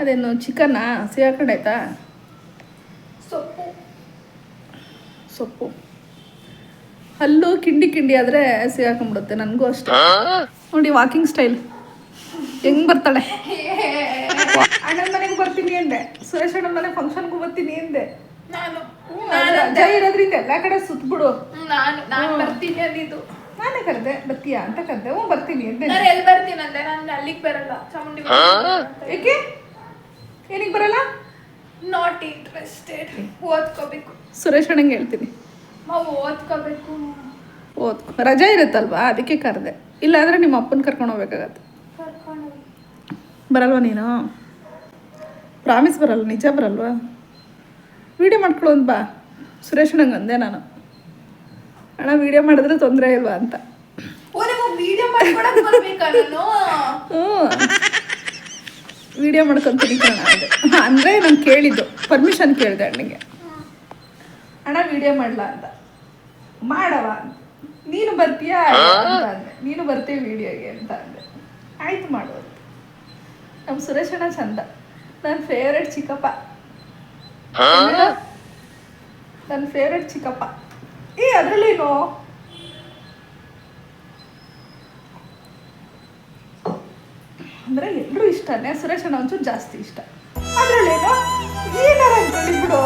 ಅದೇನು ಚಿಕನ್ನ ಸಿಗಾಕೊಂಡಾಯ್ತಾ ಸೊಪ್ಪು. ಸೊಪ್ಪು. ಹಲ್ಲು ಕಿಂಡಿ ಕಿಂಡಿ ಆದರೆ ಸಿಗಾಕೊಂಡ್ಬಿಡುತ್ತೆ ನನಗೂ ಅಷ್ಟೇ. ನೋಡಿ ವಾಕಿಂಗ್ ಸ್ಟೈಲ್ ಹೆಂಗ್ ಬರ್ತಾಳೆ? ಅಣ್ಣನ ಮನೆಗೆ ಬರ್ತೀನಿ ಅಂದೆ. ಸುರೇಶ್ ಅಣ್ಣನ ಮನೆ ಫಂಕ್ಷನ್ಗೂ ಬರ್ತೀನಿ ಅಂದೆ. ನಾನು. ಇರೋದ್ರಿಂದ ಎಲ್ಲ ಕಡೆ ಸುತ್ತಬಿಡು ನಾನು ನಾನು ಬರ್ತೀನಿ ಅಂದಿದ್ದು ನಾನೇ ಕರೆದೆ ಬರ್ತೀಯಾ ಅಂತ ಕರೆದೆ. ಹ್ಞೂ ಬರ್ತೀನಿ ಅಂದೆ. ನಾನು ಎಲ್ಲಿ ಬರ್ತೀನಿ ಅಂದೆ ನಾನು ಅಲ್ಲಿಗೆ ಬರಲ್ಲ. ಚಾಮುಂಡಿ ಏಕೆ? ಏನಿಗೆ ಬರಲ್ಲ? ನಾಟ್ ಇಂಟ್ರೆಸ್ಟೆಡ್ ಓದ್ಕೋಬೇಕು. ಸುರೇಶ್ ಅಣ್ಣಂಗೆ ಹೇಳ್ತೀನಿ. ನಾವು ಓದ್ಕೋಬೇಕು. ಓದ್ಕೊ. ರಜೆ ಇರುತ್ತಲ್ವಾ? ಅದಕ್ಕೆ ಕರೆದೆ. ಇಲ್ಲಾಂದ್ರೆ ನಿಮ್ಮ ಅಪ್ಪನ ಕರ್ಕೊಂಡು ಹೋಗ್ಬೇಕಾಗತ್ತೆ. ಬರಲ್ವಾ ನೀನು? ಪ್ರಾಮಿಸ್ ಬರಲ್ಲ ನಿಜ ಬರಲ್ವಾ? ವಿಡಿಯೋ ಮಾಡ್ಕೊಳ್ಳೋದು ಬಾ. ಸುರೇಶ್ ಅಣ್ಣಂಗೆ ಅಂದೆ ನಾನು. ಅಣ್ಣ ವಿಡಿಯೋ ಮಾಡಿದ್ರೆ ತೊಂದರೆ ಇಲ್ವಾ ಅಂತ. ಹ್ಞೂ ವಿಡಿಯೋ ಮಾಡ್ಕೊಂತೀನಿ ಕಣ ಅಂದ್ರೆ ಅಂದರೆ ನಾನು ಕೇಳಿದ್ದು. ಪರ್ಮಿಷನ್ ಕೇಳಿದೆ ಅಣ್ಣಗೆ ಅಣ್ಣ ವಿಡಿಯೋ ಮಾಡಲ ಅಂತ. ಮಾಡವ ನೀನು ಬರ್ತೀಯಾ? ಅಂತ ಅಂದೆ. ನೀನು ಬರ್ತೀಯ ವಿಡಿಯೋಗೆ ಅಂತ ಅಂದೆ. ಆಯ್ತು ಮಾಡೋದು ನಮ್ ನಮ್ಮ ಸುರೇಶ್ ಅಣ್ಣ ಚಂದ. ನನ್ನ ಫೇವ್ರೆಟ್ ಚಿಕ್ಕಪ್ಪ. ನನ್ನ ಫೇವ್ರೆಟ್ ಚಿಕ್ಕಪ್ಪ. ಏ ಅದರಲ್ಲೇನು? ಅಂದರೆ ಎಲ್ಲರೂ ಇಷ್ಟನೇ ಸುರೇಶ್ ಅಣ್ಣ ಒಂಚೂರು ಜಾಸ್ತಿ ಇಷ್ಟ. ಅದರಲ್ಲೇನೋ ಏನಾರ ಅನ್ಕೊಳ್ಳಿ ಬಿಡು.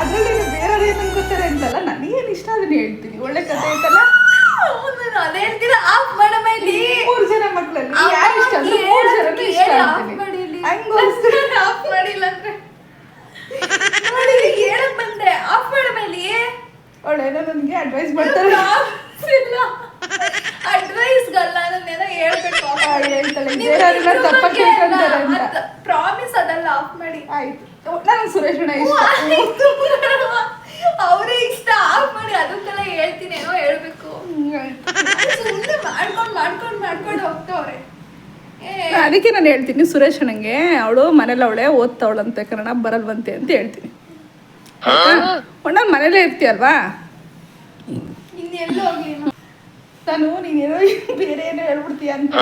ಅದರಲ್ಲಿ ಬೇರೆಯವ್ರು ಏನು ಅನ್ಕೋತಾರೆ ಅಂತಲ್ಲ ನನಗೇನು ಇಷ್ಟ ಅದನ್ನ ಹೇಳ್ತೀನಿ. ಒಳ್ಳೆ ಕಥೆ ಐತಲ್ಲ? ನಾನು ಅದೇ ಹೇಳ್ತೀರ? ಆಫ್ ಮಾಡ ಮೇಲೆ ಮೂರು ಜನ ಮಕ್ಕಳಲ್ಲಿ ಯಾರು ಇಷ್ಟ ಅಂದ್ರೆ ಮೂರು ಜನ ಇಷ್ಟ ಕೇಳು, ಆಫ್ ಮಾಡಿಲ್ಲಿ. ಹಂಗೋಸ್ಕರ ಆಫ್ ಮಾಡಿಲ್ಲ ಅಂದ್ರೆ. ನೋಡಿ ಹೇಳಕ್ ಬಂದೆ. ಆಫ್ ಮಾಡ ಮೇಲೆ ಒಳ್ಳೆಯದ ನನಗೆ ಅಡ್ವೈಸ್ ಮಾಡ್ತಾರೆ. ಅಡ್ವೈಸ್ಗಲ್ಲ ನಾನೇನೋ ಹೇಳ್ಬೇಕು. ಪ್ರಾಮಿಸ್ ಅದಲ್ಲ ಆಫ್ ಮಾಡಿ. ಆಯ್ತು. ನನಗೆ ಸುರೇಶ್ ಅವರೇ ಇಷ್ಟ ಆಫ್ ಮಾಡಿ ಅದಕ್ಕೆಲ್ಲ ಹೇಳ್ತೀನಿ ಏನೋ ಹೇಳ್ಬೇಕು. ಸುಮ್ಮನೆ ಮಾಡ್ಕೊಂಡ್ ಮಾಡ್ಕೊಂಡ್ ಮಾಡ್ಕೊಂಡು ಹೋಗ್ತಾವ್ರೆ. ಏ. ಅದಕ್ಕೆ ನಾನು ಹೇಳ್ತೀನಿ ಸುರೇಶ್ ಅಣ್ಣಂಗೆ ಅವಳು ಮನೇಲಿ ಅವಳೆ ಓದ್ತಾವಳಂತೆ ಕನ್ನಡ ಬರಲ್ವಂತೆ ಅಂತ ಹೇಳ್ತೀನಿ. ಒಣ್ಣ ಮನೇಲೇ ಇರ್ತೀಯಲ್ವಾ? ಇನ್ನೆಲ್ಲೋ ನಾನು ನೀನೇನೋ ಬೇರೆ ಏನೋ ಹೇಳ್ಬಿಡ್ತೀಯ ಅಂತ.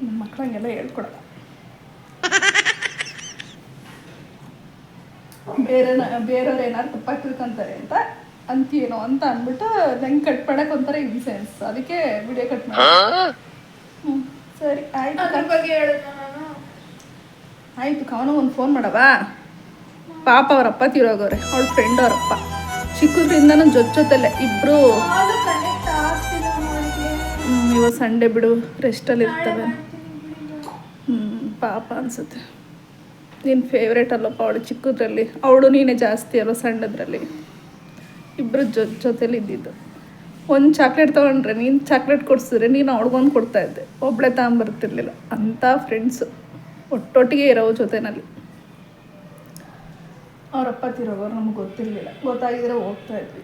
ನಮ್ಮ ಮಕ್ಕಳಂಗೆಲ್ಲ ಹೇಳ್ಕೊಡಲ್ಲ. ಬೇರೆ ಬೇರೆಯವ್ರು ಏನಾದ್ರು ತಪ್ಪಾಗಿ ತಿಳ್ಕೊಂತಾರೆ ಅಂತ ಅಂತೀನೋ ಅಂತ ಅಂದ್ಬಿಟ್ಟು ನಂಗೆ ಕಟ್ ಮಾಡಕ್ ಒಂಥರ ಇನ್ಸೆನ್ಸ್ ಅದಕ್ಕೆ ವಿಡಿಯೋ ಕಟ್ ಮಾಡಿ ಹ್ಞೂ ಸರಿ ಆಯ್ತು. ಅದ್ರ ಬಗ್ಗೆ ಹೇಳಿದ್ನ ನಾನು? ಆಯ್ತು ಕವನ ಒಂದು ಫೋನ್ ಮಾಡವಾ ಪಾಪ ಅವರಪ್ಪ ತಿರೋಗವ್ರೆ ಅವಳ ಫ್ರೆಂಡ್ ಅವರಪ್ಪ ಚಿಕ್ಕದ್ರಿಂದನೂ ಜೊತೆ ಜೊತೆಲೆ ಅವಳಿಗೆ ಇವಾಗ ಸಂಡೇ ಬಿಡು ರೆಸ್ಟಲ್ಲಿ ಇರ್ತವೆ. ಹ್ಞೂ ಪಾಪ ಅನ್ಸುತ್ತೆ. ನಿನ್ನ ಫೇವ್ರೇಟ್ ಅಲ್ಲಪ್ಪ ಅವಳು ಚಿಕ್ಕದ್ರಲ್ಲಿ. ಅವಳು ನೀನೇ ಜಾಸ್ತಿ ಅಲ್ವ ಸಣ್ಣದ್ರಲ್ಲಿ ಇಬ್ಬರು ಜೊತೆ ಜೊತೆಲಿ ಇದ್ದಿದ್ದು. ಒಂದು ಚಾಕ್ಲೇಟ್ ತೊಗೊಂಡ್ರೆ ನೀನು ಚಾಕ್ಲೇಟ್ ಕೊಡಿಸಿದ್ರೆ ನೀನು ಅವ್ಳಿಗೊಂದು ಕೊಡ್ತಾ ಇದ್ದೆ. ಒಬ್ಬಳೆ ತಗೊಂಬರ್ತಿರ್ಲಿಲ್ಲ ಅಂಥ ಫ್ರೆಂಡ್ಸು ಒಟ್ಟೊಟ್ಟಿಗೆ ಇರೋ ಜೊತೆನಲ್ಲಿ. ಅವರಪ್ಪ ತಿರೋಗೋರು ನಮ್ಗೆ ಗೊತ್ತಿರಲಿಲ್ಲ. ಗೊತ್ತಾಗಿದ್ರೆ ಹೋಗ್ತಾ ಇದ್ವಿ.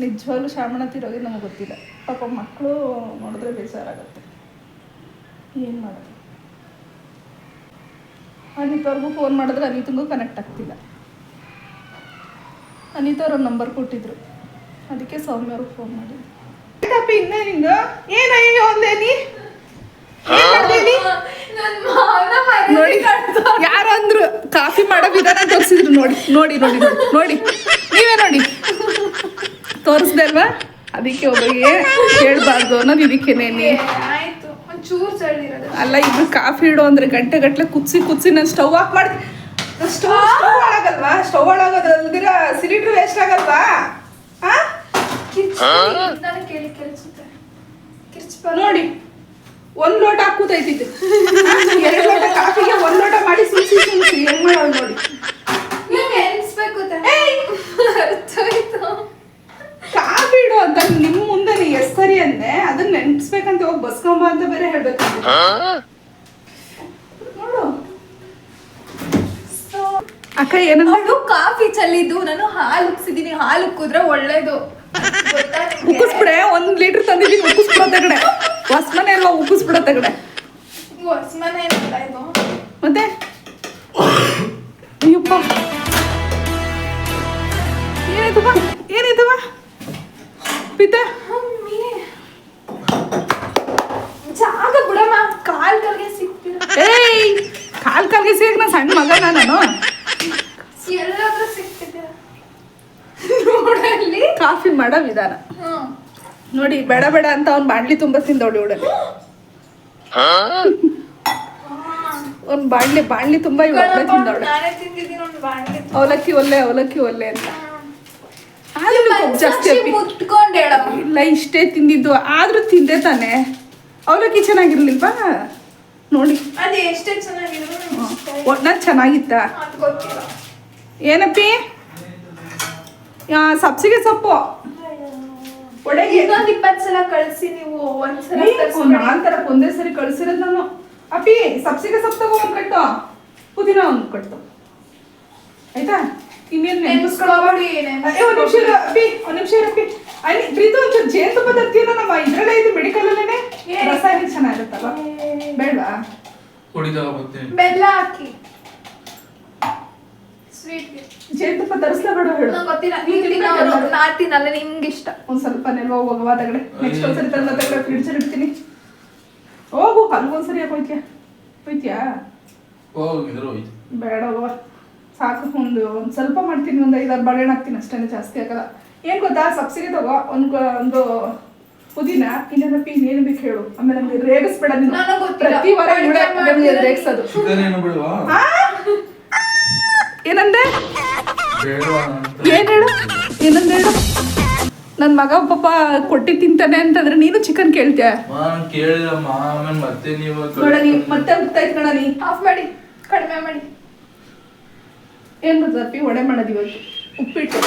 ನಿಜವಾಗ್ಲೂ ಶಾಮಣ ತಿರೋಗಿ ನಮಗೆ ಗೊತ್ತಿಲ್ಲ. ಪಾಪ ಮಕ್ಕಳು ನೋಡಿದ್ರೆ ಬೇಜಾರಾಗುತ್ತೆ. ಏನು ಮಾಡೋದು? ಅನಿತವ್ರಿಗೂ ಫೋನ್ ಮಾಡಿದ್ರೆ ಅನಿತಂಗೂ ಕನೆಕ್ಟ್ ಆಗ್ತಿಲ್ಲ. ಅನಿತವ್ರ ನಂಬರ್ ಕೊಟ್ಟಿದ್ರು. ಅದಕ್ಕೆ ಸೌಮ್ಯ ಅವ್ರಿಗೆ ಫೋನ್ ಮಾಡಿದ್ರು ಇನ್ನೇ ನಿಂದು ಅಂದೆ ನೋಡಿ. ಕಳ್ದ. ಯಾರು ಅಂದ್ರು ಕಾಫಿ ಮಾಡೋ ವಿಧಾನ ತೋರಿಸಿದ್ರು ನೋಡಿ. ನೋಡಿ ನೋಡಿ ನೋಡಿ ನೀವೇ ನೋಡಿ. ತೋರಿಸ್ದೆ ಅಲ್ವಾ? ಅದಕ್ಕೆ ಒಬ್ಬರಿಗೆ ಹೇಳ್ಬಾರ್ದು ಅನ್ನೋದು ಇದಕ್ಕೇನೆ ನೀ ಏ, ಆಯ್ತು. ಒಂಚೂರು ಚಳಿರೋದು ಅಲ್ಲ ಇಬ್ರು ಕಾಫಿ ಇಡು ಅಂದ್ರೆ ಗಂಟೆ ಗಟ್ಲೆ ಕುದಿಸಿ ಕುದಿಸಿ ನಾನು ಸ್ಟವ್ ಆಫ್ ಮಾಡಿ ಸ್ಟವ್ ಸ್ಟವ್ ಆಗಲ್ವಾ ಸ್ಟವ್ ಒಳಗೋದ್ರಲ್ದಿರ ಸಿಲಿಂಡರ್ ವೇಸ್ಟ್ ಆಗಲ್ವಾ? ನೋಡಿ. ಒಂದ್ ಲೋಟ ಕೂತೈತಿತ್ತು ಎರಡು ಲೋಟ ಕಾಫಿಗೆ ಒಂದ್ ಲೋಟ ಮಾಡಿ ಸುಲ್ಸಿ ಸುಲ್ಸಿ ಹೆಂಗ್ ಮಾಡೋದು ನೋಡಿ. ಕಾಫಿ ಇಡು ಅಂತ ನಿಮ್ ಮುಂದೆ ನೀ ಎಷ್ಟ್ ಸರಿ ಅಂದೆ ಅದನ್ನ ನೆನ್ಸ್ಬೇಕಂತ ಹೋಗಿ ಬಸ್ಕೊಂಬ ಅಂತ ಬೇರೆ ಹೇಳ್ಬೇಕು ನೋಡು. ಅಕ್ಕ ಏನ ಅವ್ಳು ಕಾಫಿ ಚಲ್ಲಿದ್ದು ನಾನು ಹಾಲು ಉಕ್ಸಿದೀನಿ. ಹಾಲು ಉಕ್ಕಿದ್ರೆ ಒಳ್ಳೇದು? ಉಕ್ಕಿಸ್ಬಿಡೆ ಒಂದ್ ಲೀಟರ್ ತಂದಿದ್ದೀನಿ ಉಕ್ಕಿಸ್ಬಿಡೋ ತಗಡೆ ಹೊಸ ಎಲ್ಲ ಅಲ್ವಾ ಕಡೆ ತಗಡೆ ಹೊಸ್ಮನೆ ಮತ್ತೆ? ಅಯ್ಯಪ್ಪ. ಏನಾಯ್ತಪ್ಪ ಏನಾಯ್ತಪ್ಪ ಪಿತ? ಜಾಗ ಬಿಡಮ್ಮ. ಏಯ್! ಕಾಲ್ ಕಾಲ್ಗೆ ಸಿಗ್ ನಾ ಸಣ್ಣ ಮಗನ ನಾನು. ಎಲ್ಲಾದ್ರೂ ಸಿಗ್ತಿದೆ ನೋಡಲ್ಲಿ ಕಾಫಿ ಮಾಡೋ ವಿಧಾನ. ನೋಡಿ ಬೇಡ ಬೇಡ ಅಂತ ಅವ್ನು ಬಾಂಡ್ಲಿ ತುಂಬ ತಿಂದವಳು ಇವಳು. ಒಂದು ಬಾಣ್ಲಿ ಬಾಣ್ಲಿ ತುಂಬ ಇವಳು ತಿಂದವಳು. ಅವಲಕ್ಕಿ ಒಲ್ಲೆ ಅವಲಕ್ಕಿ ಒಲ್ಲೆ ಅಂತ. ಜಾಸ್ತಿ ಇಲ್ಲ ಇಷ್ಟೇ ತಿಂದಿದ್ದು. ಆದ್ರೂ ತಿಂದೆ ತಾನೆ. ಅವಲಕ್ಕಿ ಚೆನ್ನಾಗಿರ್ಲಿಲ್ವಾ? ನೋಡಿ. ಒಟ್ನಾಗ ಚೆನ್ನಾಗಿತ್ತ? ಏನಪ್ಪಿ? ಸಬ್ಸಿಗೆ ಸೊಪ್ಪು. ಒಡೆಗೆ ಇನ್ನೊಂದ್ ಇಪ್ಪತ್ ಸಲ ಕಳ್ಸಿ ನೀವು ಒಂದ್ಸಲ ತರ್ಸ್ಬೇಡಿ. ನಾನ್ ತರಕ್ ಒಂದೇ ಸರಿ ಕಳ್ಸಿರೋದು ನಾನು. ಅಪ್ಪಿ ಸಬ್ಸಿಗೆ ಸೊಪ್ಪು ತಗೋ ಒಂದ್ ಕಟ್ಟು. ಪುದೀನ ಒಂದ್ ಕಟ್ಟು. ಆಯ್ತಾ? ಇನ್ನೇನ್ ನೆನ್ಪಿಸ್ಕೊಳ್ಳೋಡಿ ನೆನ್ಪಿಸ್ಕೊಬೇಡಿ, ಒಂದ್ ನಿಮಿಷ ಇರು, ಅಪ್ಪಿ ಒಂದ್ ನಿಮಿಷ ಅಲ್ಲಿ ಪ್ರೀತು ಒಂಚೂರು ಜೇನುತುಪ್ಪ ತರ್ತೀನ ನಮ್ಮ ಇದ್ರಲ್ಲೇ ಇದು ಮೆಡಿಕಲ್ ಅಲ್ಲೇನೆ? ಏ. ರಸಾಯನ ಚೆನ್ನಾಗಿರುತ್ತಲ್ಲ ಬೇಡವಾ? ಬರ್ತೀನಿ ಬೆಲ್ಲ ಹಾಕಿ. ಜೇನುತುಪ್ಪ ತರಿಸ್ಲಾ ಬೇಡ ಹೇಳು. ನಂಗೆ ಗೊತ್ತಿಲ್ಲ. ನೀನ್ ನೀನ್ ತಿನ್ಬೇಕು ತಿನ್ನೋರು ಎಲ್ಲರೂ. ನಾ ತಿನ್ನಲ್ಲ ನಿಮ್ಗೆ ಇಷ್ಟ. ಒಂದ್ ಸ್ವಲ್ಪ ನೆಲ್ವ ಹೋಗುವ ತಗಡೆ ನೆಕ್ಸ್ಟ್ ಒಂದ್ಸರಿ ತಂದ ತಗಡೆ ಫ್ರಿಡ್ಜ್ ಇಡ್ತೀನಿ. ಹೋಗು ಅಲ್ಗೊಂದ್ಸರಿ ಯಾಕೆ ಹೋಯ್ತ್ಯಾ? ಹೋಯ್ತ್ಯಾ? ಹೋಗಿದ್ರು ಹೋಯ್ತು. ಬೇಡ ಹೋಗವ. ಸಾಕು ಒಂದು ಒಂದು ಸ್ವಲ್ಪ ಮಾಡ್ತೀನಿ ಒಂದ್ ಐದಾರು ಬಾಳೆಹಣ್ಣು ಹಾಕ್ತೀನಿ ಅಷ್ಟೇ ಜಾಸ್ತಿ ಆಗಲ್ಲ. ಏನು ಗೊತ್ತಾ ಸಬ್ಸಿಡಿ ತಗೋ ಒಂದು ಒಂದು ಪುದೀನ ಇನ್ನೇನಪ್ಪ ಏನ್ ಬೇಕು ಹೇಳು. ಆಮೇಲೆ ನಮ್ಗೆ ರೇಗಿಸ್ಬೇಡ ನೀನು. ನನಗ್ ಗೊತ್ತಿಲ್ಲ. ಪ್ರತಿ ವಾರ ರೇಗಿಸೋದು. ಚಿಕನ್ ಏನು ಬಿಡುವ ಏನಂದೆ? ಏನ್ ಹೇಳು? ಏನಂದ ಹೇಳು? ನನ್ನ ಮಗ ಪಾಪ ಕೊಟ್ಟಿ ತಿಂತಾನೆ ಅಂತಂದ್ರೆ ನೀನು ಚಿಕನ್ ಕೇಳ್ತೀಯ? ಆಮೇಲೆ ಮತ್ತೆ ನೀವು ನೋಡ ನೀ ಮತ್ತೆ ಗೊತ್ತಾಯ್ತು ಕಣ ನೀ ಆಫ್ ಮಾಡಿ ಕಡಿಮೆ ಮಾಡಿ. ಏನ್ ಗೊತ್ತಪ್ಪಿ ಒಡೆ ಮಾಡೋದು ಇವತ್ತು. ಉಪ್ಪಿಟ್ಟು.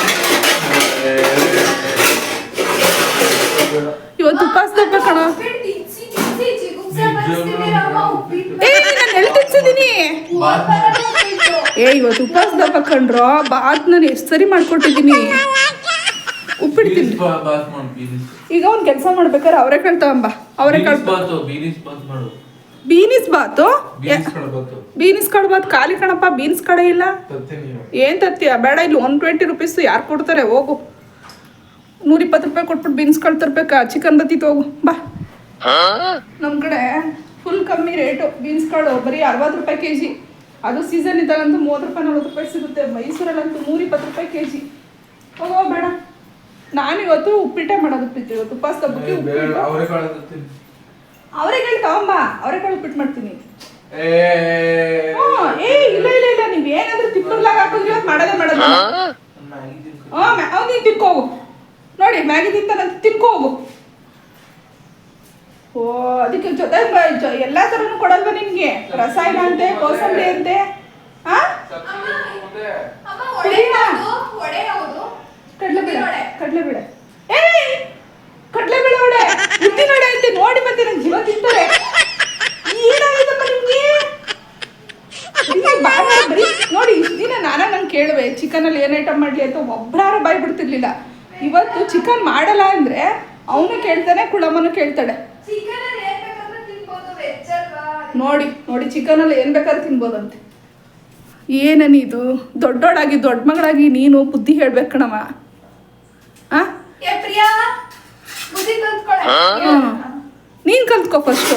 ಇವತ್ತು ಉಪವಾಸ ಕಣ. ಏ ನಾನು ಎಲ್ಲಿ. ಏ ಇವತ್ತು ಉಪವಾಸ ದಪ್ಪ ಕಂಡ್ರೋ ಬಾತ್ ನಾನು ಎಷ್ಟು ಸರಿ ಮಾಡ್ಕೊಟ್ಟಿದ್ದೀನಿ. ಉಪ್ಪಿಡ್ತೀನಿ. ಈಗ ಒಂದು ಕೆಲಸ ಮಾಡ್ಬೇಕಾದ್ರೆ ಅವರೆಕಾಳು ಕಳ್ತಾವಂಬ ಅವರೆಕಾಳು beans bath beans bath beans bath? Beans ಕಾಳು ಬಾತು ಖಾಲಿ ಕಣಪ್ಪ ಬೀನ್ಸ್ ಕಡೆ ಇಲ್ಲ. ಏನ್ ತತ್ತಿಯ? ಬೇಡ ಇಲ್ಲಿ ಒನ್ ಟ್ವೆಂಟಿ ರುಪೀಸ್ ಯಾರು ಕೊಡ್ತಾರೆ? ಹೋಗು. ನೂರಿಪ್ಪತ್ತು ರೂಪಾಯಿ ಕೊಟ್ಬಿಟ್ಟು ಬೀನ್ಸ್ ಕಳ್ ತರ್ಬೇಕಾ ಚಿಕನ್ ಬತ್ತಿತ್ತು ಹೋಗು ಬಾ. ನಮ್ಮ ಕಡೆ ಫುಲ್ ಕಮ್ಮಿ ರೇಟು ಬೀನ್ಸ್ ಕಾಳು ಬರೀ ಅರವತ್ತು ರೂಪಾಯಿ ಕೆ ಜಿ ಅದು ಸೀಸನ್ ಇದ್ದಾಗಂತೂ ಮೂವತ್ತು ರೂಪಾಯಿ ನಲ್ವತ್ತು ರೂಪಾಯಿ ಸಿಗುತ್ತೆ. ಮೈಸೂರಲ್ಲಂತೂ ನೂರಿಪ್ಪತ್ತು ರೂಪಾಯಿ ಕೆ ಜಿ ಹೋಗೋ ಬೇಡ. ನಾನಿವತ್ತು ಉಪ್ಪಿಟ್ಟೆ ಮಾಡೋದು ಪ್ರೀತಿ ಇವತ್ತು ಉಪವಾಸ ಹಬ್ಬಕ್ಕೆ ಅವರೆಕಾಳು ತಗೊಂಬ. ಅವರೆಕಾಳು ಉಪ್ಪಿಟ್ಟು ಮಾಡ್ತೀನಿ. ಏ ಹ್ಞೂ. ಇಲ್ಲ ಇಲ್ಲ ಇಲ್ಲ. ನೀವು ಏನಾದ್ರೂ ತಿಪ್ಪರ್ಲಾಗ ಹಾಕಿದ್ರೆ ಇವತ್ತು ಮಾಡೋದೇ ಮಾಡೋದು. ಮ್ಯಾಗಿ ತಿನ್ಕೊ. ಹಾಂ ಅವ್ನು ನೀನು ನೋಡಿ ಮ್ಯಾಗಿ ತಿಂತಾನಂತ ತಿನ್ಕೋಗು ಓ ಅದಕ್ಕೆ ಜೊತೆ ಎಲ್ಲ ಥರನೂ ಕೊಡಲ್ವಾ ನಿನ್ಗೆ ರಸಾಯನ ಅಂತೆ ಕೋಸಂಬರಿ ಅಂತೆ? ಒಡೆ? ಒಡೆ? ಕಡ್ಲೆಬೇಳೆ. ಕಡ್ಲೆಬೇಳೆ ಏಯ್! ಕಡ್ಲೆಬೇಳೆ ವಡೆ. ಉದ್ದಿನ ವಡೆ ಅಂತೆ ನೋಡಿ ಮತ್ತೆ ನಂಗೆ ಜೀವ ತಿಂತಾರೆ. ಏನಾಗಿದಮ್ಮ ನಿಮ್ಗೆ? ನಿಮ್ಗೆ ಬರೀ. ನೋಡಿ ಇಷ್ಟು ದಿನ ನಾನು ನಂಗೆ ಕೇಳುವೆ ಚಿಕನಲ್ಲಿ ಏನು ಐಟಮ್ ಮಾಡಲಿ ಅಂತ ಒಬ್ಬರಾರು ಬಾಯ್ ಬಿಡ್ತಿರ್ಲಿಲ್ಲ. ಇವತ್ತು ಚಿಕನ್ ಮಾಡಲ್ಲ ಅಂದ್ರೆ ಅವನು ಕೇಳ್ತಾನೆ ಕುಳಮ್ಮನು ಕೇಳ್ತಾಳೆ. ಚಿಕನ್ ಅಲ್ಲಿ ಏನ್ ಬೇಕಾದ್ರೂ ತಿನ್ಬೋದು ವೆಜ್ ಅಲ್ವಾ? ನೋಡಿ ನೋಡಿ ಚಿಕನಲ್ಲಿ ಏನು ಬೇಕಾದ್ರೂ ತಿನ್ಬೋದಂತೆ. ಏನನಿ ಇದು? ದೊಡ್ಡೋಳಾಗಿ ದೊಡ್ಡ ಮಗಳಾಗಿ ನೀನು ಬುದ್ಧಿ ಹೇಳ್ಬೇಕು ಕಣವ ನೀನು ಕಲ್ತ್ಕೊ ಫಸ್ಟು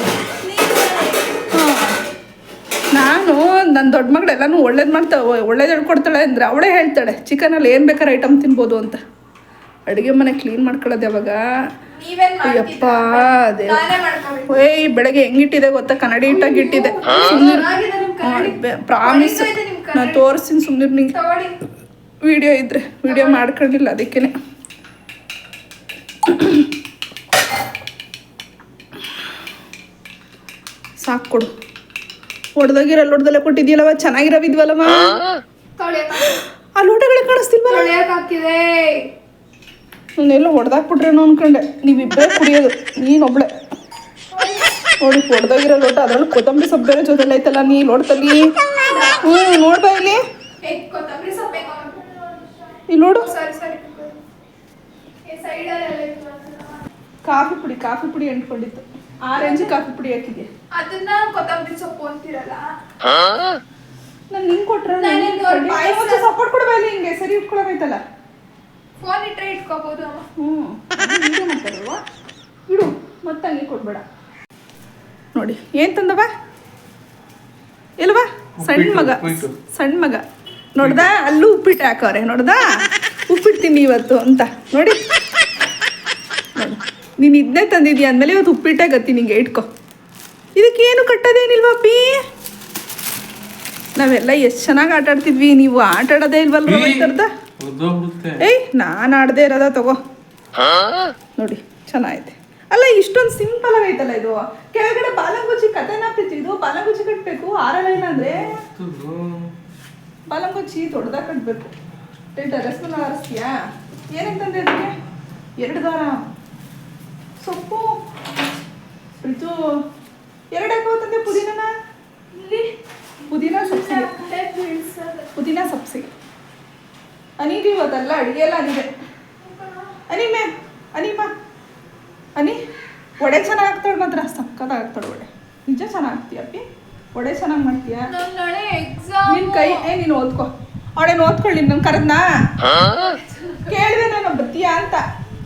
ನಾನು ನನ್ನ ದೊಡ್ಡ ಮಗಳೆಲ್ಲನೂ ಒಳ್ಳೇದು ಮಾಡ್ತಾ ಒಳ್ಳೇದು ಹೇಳ್ಕೊಡ್ತಾಳೆ ಅಂದರೆ ಅವಳೇ ಹೇಳ್ತಾಳೆ ಚಿಕನಲ್ಲಿ ಏನು ಬೇಕಾದ್ರೆ ಐಟಮ್ ತಿನ್ಬೋದು ಅಂತ. ಅಡುಗೆ ಮನೆ ಕ್ಲೀನ್ ಮಾಡ್ಕೊಳ್ಳೋದು ಯಾವಾಗ? ನೀವೇನ್ ಅಯ್ಯಪ್ಪ ಅದೇ. ಓಯ್ ಏಯ್ ಬೆಳಗ್ಗೆ ಹೆಂಗಿಟ್ಟಿದೆ ಗೊತ್ತಾ? ಕನ್ನಡಿ ಇಟ್ಟಾಗಿ ಇಟ್ಟಿದೆ. ಪ್ರಾಮಿಸ್ ನಾನು ತೋರಿಸ್ತೀನಿ ಸುಮ್ಮನೆ ನಿಂಗೆ. ವಿಡಿಯೋ ಇದ್ರೆ. ವಿಡಿಯೋ ಮಾಡ್ಕೊಂಡಿಲ್ಲ ಅದಕ್ಕೇನೆ. ಸಾಕು ಕೊಡು. ಹೊಡೆದಾಗಿರೋ ಲೋಟದಲ್ಲೇ ಕೊಟ್ಟಿದ್ಯಲ್ಲವ? ಚೆನ್ನಾಗಿರೋವಿದ್ವಲ್ಲವ ತೊಳೆಯಕ್ ಆ ಲೋಟಗಳೇ ಕಾಣಿಸ್ತಿಲ್ವಾ ನಾನೆಲ್ಲ ಹೊಡೆದಾಕ್ಬಿಟ್ರೇನೋ ಅನ್ಕೊಂಡೆ. ನೀವಿಬ್ಬರೇ ಕುಡಿಯೋದು ನೀನೊಬ್ಳೆ ನೋಡಿ ಹೊಡೆದಾಗಿರೋ ಲೋಟ ಅದ್ರಲ್ಲಿ ಕೊತ್ತಂಬರಿ ಸೊಪ್ಪು ಬೇರೆ ಜೊತೆಲಿ ಐತಲ್ಲ ನೀ ನೋಡ್ತಲ್ಲಿ ಹ್ಞೂ ನೋಡ್ಬಾ ಇಲ್ಲಿ? ಇಲ್ಲಿ ನೋಡು. ಕಾಫಿ ಪುಡಿ ಕಾಫಿ ಪುಡಿ ಅಂಟ್ಕೊಂಡಿತ್ತು ಆರೆಂಜ್ ಕಾಫಿ ಪುಡಿ ಹಾಕಿದ್ಯಾ? ಅದನ್ನ ಕೊತ್ತಂಬರಿ ಸೊಪ್ಪು ಅಂತಿರಲ್ಲ? ನಾನು ನಿಂಗೆ ಕೊಟ್ರೆ ಇಲ್ಲಿ ಸಪೋರ್ಟ್ ಕೊಡಬಲ್ಲ ಹಿಂಗೆ ಸರಿ ಇಟ್ಕೊಳಕೈತಲ್ಲ ಫೋನ್ ಇಟ್ರೆ ಇಟ್ಕೋಬಹುದು ಅಮ್ಮ. ಹ್ಞೂ. ವಿಡಿಯೋ ಮಾಡ್ತಾರಲ್ವಾ ಇಡು ಮತ್ತೆ ಹಂಗೆ ಕೊಡ್ಬೇಡ. ನೋಡಿ ಏನು ತಂದವ? ಇಲ್ವಾ? ಸಣ್ಣ ಮಗ. ಸಣ್ಣ ಮಗ. ನೋಡ್ದ? ಅಲ್ಲೂ ಉಪ್ಪಿಟ್ಟು ಹಾಕವ್ರೆ ನೋಡ್ದಾ? ಉಪ್ಪಿಟ್ಟು ತಿನ್ನಿ ಇವತ್ತು ಅಂತ. ನೋಡಿ. ನೀನು ಇದನ್ನೇ ತಂದಿದ್ಯಾ ಅಂದಮೇಲೆ ಇವತ್ತು ಉಪ್ಪಿಟ್ಟೆ ಗತಿ ನಿಂಗೆ ಇಟ್ಕೊ. ಇದಕ್ಕೇನು ಕಟ್ಟೋದೇನಿಲ್ವಾಪಿ ನಾವೆಲ್ಲ ಎಷ್ಟು ಚೆನ್ನಾಗಿ ಆಟಾಡ್ತಿದ್ವಿ ನೀವು ಆಟಾಡೋದೇ ಇಲ್ವಲ್ಲ ಒದ್ದೋಗ್ಬಿಡುತ್ತೆ ಏಯ್ ನಾನು ಆಡದೆ ಇರೋದ ತಗೋ. ನೋಡಿ ಚೆನ್ನಾಗಿದೆ ಅಲ್ಲ ಇಷ್ಟೊಂದು ಸಿಂಪಲ್ ಆಗೈತಲ್ಲ ಇದು? ಕೆಳಗಡೆ ಬಾಲಂಗುಚಿ ಕತೆನ ಇದು ಬಾಲಂಗುಚಿ ಕಟ್ಟಬೇಕು ಆರಲ್ಲ ಇಲ್ಲ ಅಂದ್ರೆ? ಬಾಲಂಗುಚಿ ದೊಡ್ಡದಾಗ ಕಟ್ಟಬೇಕು ಟೆರೆಸ್ ಮೇಲೆ ಆರಿಸ್ತೀಯಾ? ಏನಂತಂದ್ರೆ ಅದಕ್ಕೆ? ಎರಡು ದಾರ. ಸೊಪ್ಪು. ಇದು ಎರಡು ಹಾಕೋತಂದೆ ಪುದೀನನ? ಇಲ್ಲಿ. ಪುದೀನ ಸಬ್ಸಿಗೆ ಪುದೀನ ಸಬ್ಸಿಗೆ ಅನಿಗೆ ಇವತ್ತೆಲ್ಲ ಅಡುಗೆ ಎಲ್ಲ ಅನಿದೆ ಅನಿ ಮೇ ಅನಿಮ್ಮ ಅನಿ ವಡೆ ಚೆನ್ನಾಗಿ ಆಗ್ತಾಳೆ ಮಾತ್ರ ಸಕ್ಕತ್ತಾಗಿ ಆಗ್ತಾಳೆ ವಡೆ. ನಿಜ ಚೆನ್ನಾಗಿ ಆಗ್ತೀಯಪ್ಪಿ ವಡೆ ಚೆನ್ನಾಗಿ ಮಾಡ್ತೀಯಾ? ನನ್ ಎಕ್ಸಾಮ್ ನಿನ್ ಕೈ ಏ ನೀನು ಓದ್ಕೋ. ಅವಳೇನು ಓದ್ಕೊಳ್ಳಿ ನಂಗೆ ಕರೆದ್ನಾ? ಕೇಳಿದೆ ನಾನು ಬರ್ತೀಯಾ ಅಂತ.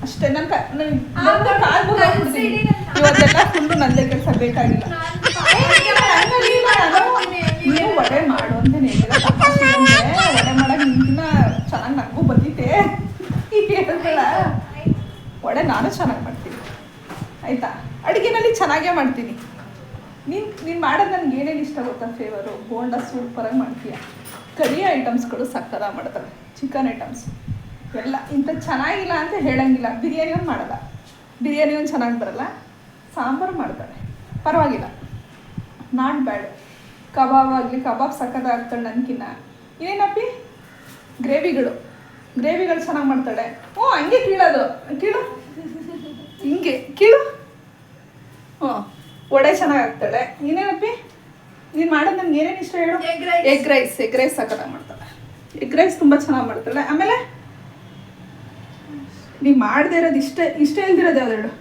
ಅಷ್ಟೇ ನನ್ನ. ಇವತ್ತೆಲ್ಲ ಫುಲ್ಲು ನಂದೇ ಕೆಲಸ ಬೇಕಾಗಿಲ್ಲ ನೀವು ವಡೆ ಮಾಡು ಅಂತ ಹೇಳಿಲ್ಲ ತಪಾಸಣೆ ವಡೆ ಮಾಡಕ್ ನಿಂತಿನ ಚೆನ್ನಾಗಿ ನನಗೂ ಬಂದಿತ್ತೆ ಈಗ ಹೇಳ್ಬೇಡ ವಡೆ ನಾನು ಚೆನ್ನಾಗಿ ಮಾಡ್ತೀನಿ. ಆಯಿತಾ? ಅಡುಗೆನಲ್ಲಿ ಚೆನ್ನಾಗೇ ಮಾಡ್ತೀನಿ. ನೀನು ನೀನು ಮಾಡೋದು ನನಗೆ ಏನೇನು ಇಷ್ಟ ಗೊತ್ತಾ ಫೇವರು ಬೋಂಡ ಸೂಪರಾಗಿ ಮಾಡ್ತೀಯ. ಕರಿ ಐಟಮ್ಸ್ಗಳು ಸಕ್ಕದಾಗ ಮಾಡ್ತಾರೆ ಚಿಕನ್ ಐಟಮ್ಸ್ ಎಲ್ಲ. ಇಂಥ ಚೆನ್ನಾಗಿಲ್ಲ ಅಂತ ಹೇಳಂಗಿಲ್ಲ. ಬಿರಿಯಾನಿ ಒಂದು ಮಾಡಲ್ಲ. ಬಿರಿಯಾನಿ ಒಂದು ಚೆನ್ನಾಗಿ ಬರಲ್ಲ. ಸಾಂಬಾರು ಮಾಡ್ತಾಳೆ. ಪರವಾಗಿಲ್ಲ. Not bad. ಕಬಾಬ್ ಆಗಲಿ, ಕಬಾಬ್ ಸಕ್ಕದ ಆಗ್ತಾಳೆ ನನಗಿನ್ನ ಇನ್ನೇನಪ್ಪಿ? ಗ್ರೇವಿಗಳು. ಗ್ರೇವಿಗಳು ಚೆನ್ನಾಗಿ ಮಾಡ್ತಾಳೆ. ಓ, ಹಂಗೆ ಕೀಳೋದು. ಕೀಳು. ಹಿಂಗೆ ಕೀಳು. ಹ್ಞೂ ವಡೆ ಚೆನ್ನಾಗಿ ಆಗ್ತಾಳೆ ಇನ್ನೇನಪ್ಪಿ? ನೀನು ಮಾಡೋದು ನಮ್ಗೆ ಏನೇನು ಇಷ್ಟ ಹೇಳು? Egg rice egg rice egg rice ಸಕ್ಕತ್ತಾಗಿ ಮಾಡ್ತಾಳೆ. ಎಗ್ ರೈಸ್ ತುಂಬ ಚೆನ್ನಾಗಿ ಮಾಡ್ತಾಳೆ. ಆಮೇಲೆ? ನೀ ಮಾಡದೇ ಇರೋದು ಇಷ್ಟ ಇಷ್ಟ ಇಲ್ದಿರೋದು ಯಾವ್ದು ಹೇಳು?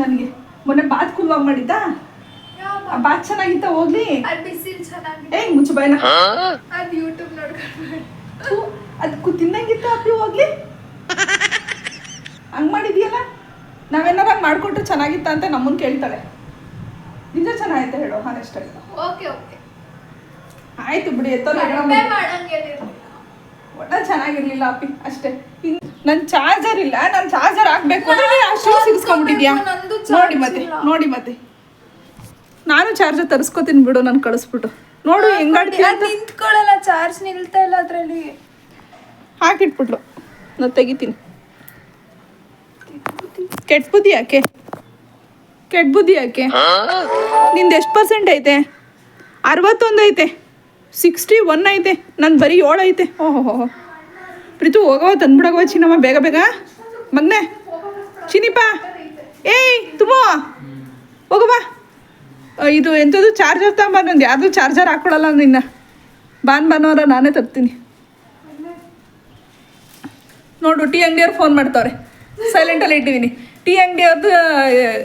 ನನಗೆ. ಮೊನ್ನೆ ಬಾತ್ ಕುಲ್ವಾ ಮಾಡಿದ್ದ? ಆ ಬಾತ್ ಚೆನ್ನಾಗಿತ್ತ ಹೋಗ್ಲಿ? ಏ ಬಿಸಿಲ್ ಚೆನ್ನಾಗಿ ಏಯ್ ಮುಚ್ಚು ಬಾಯ್ನ. ಅದ್ ಯೂಟ್ಯೂಬ್ ನೋಡ್ಕೊಂಡು ಅದು ಅದ್ಕು ತಿನ್ನಂಗಿತ್ತ ಅಪ್ಪಿ ಹೋಗ್ಲಿ? ಹಂಗ್ ಮಾಡಿದೀಯಲ್ಲ? ನಾವೇನಾರ ಹಂಗೆ ಮಾಡಿಕೊಟ್ರೆ ಚೆನ್ನಾಗಿತ್ತ ಅಂತ ನಮ್ಮನ್ನು ಕೇಳ್ತಾಳೆ. ನಿಜ ಚೆನ್ನಾಗಿತ್ತು ಹೇಳು ಹಾನೆಸ್ಟ್ ಆಗಿ. Okay okay. ಆಯಿತು ಬಿಡಿ ಎತ್ತೋ ಒಟ್ಟು ಚೆನ್ನಾಗಿರ್ಲಿಲ್ಲ ಅಪ್ಪಿ ಅಷ್ಟೇ. ನನ್ನ ನನ್ ಚಾರ್ಜರ್ ಇಲ್ಲ ನನ್ನ ಚಾರ್ಜರ್ ಹಾಕ್ಬೇಕು ಅಂದ್ರೆ ಅಷ್ಟು ಸಿಗಿಸ್ಕೊಂಡ್ಬಿಟ್ಟಿದ್ಯಾ ನೋಡಿ ಮತ್ತೆ ನೋಡಿ ಮತ್ತೆ ನಾನು ಚಾರ್ಜರ್ ತರಿಸ್ಕೊತೀನಿ ಬಿಡು ನಾನು ಕಳಿಸ್ಬಿಟ್ಟು ನೋಡು ಹೆಂಗಾಡ್ತೀಯ ನಿಂತ್ಕೊಳ್ಳಲ್ಲ ಚಾರ್ಜ್ ನಿಲ್ತಾ ಇಲ್ಲ ಅದರಲ್ಲಿ. ಹಾಕಿಟ್ಬಿಟ್ಲು ನಾನು ತೆಗಿತೀನಿ. ಕೆಟ್ಟ ಬುದ್ಧಿ ಯಾಕೆ? ಕೆಟ್ಟ ಬುದ್ಧಿ ಯಾಕೆ ನಿಂದು ಎಷ್ಟು ಪರ್ಸೆಂಟ್ ಐತೆ? ಅರವತ್ತೊಂದು ಐತೆ. ಸಿಕ್ಸ್ಟಿ ಒನ್ ಐತೆ. ನನ್ನ ಬರೀ ಏಳು ಐತೆ. ಓಹೋ ಪ್ರೀತು ಹೋಗವ ತಂದ್ಬಿಡಗವ ಚಿನ್ನಮ್ಮ ಬೇಗ ಬೇಗ. ಮಗ್ನೆ. ಚಿನಿಪ್ಪ ಏಯ್ ತುಮೋ. ಹೋಗವಾ ಇದು ಎಂಥದ್ದು ಚಾರ್ಜರ್ ತಗೊಂಬ ನಂದು ಯಾವುದು ಚಾರ್ಜರ್ ಹಾಕ್ಕೊಡಲ್ಲ ನಿನ್ನ. ಬಾನ್ ಬಾನುವಾರ ನಾನೇ ತರ್ತೀನಿ. ನೋಡು ಟಿ ಅಂಗಡಿಯವ್ರು ಫೋನ್ ಮಾಡ್ತಾವ್ರೆ. ಸೈಲೆಂಟಲ್ಲಿ ಇಟ್ಟಿದ್ದೀನಿ ಟೀ ಕಾಲ್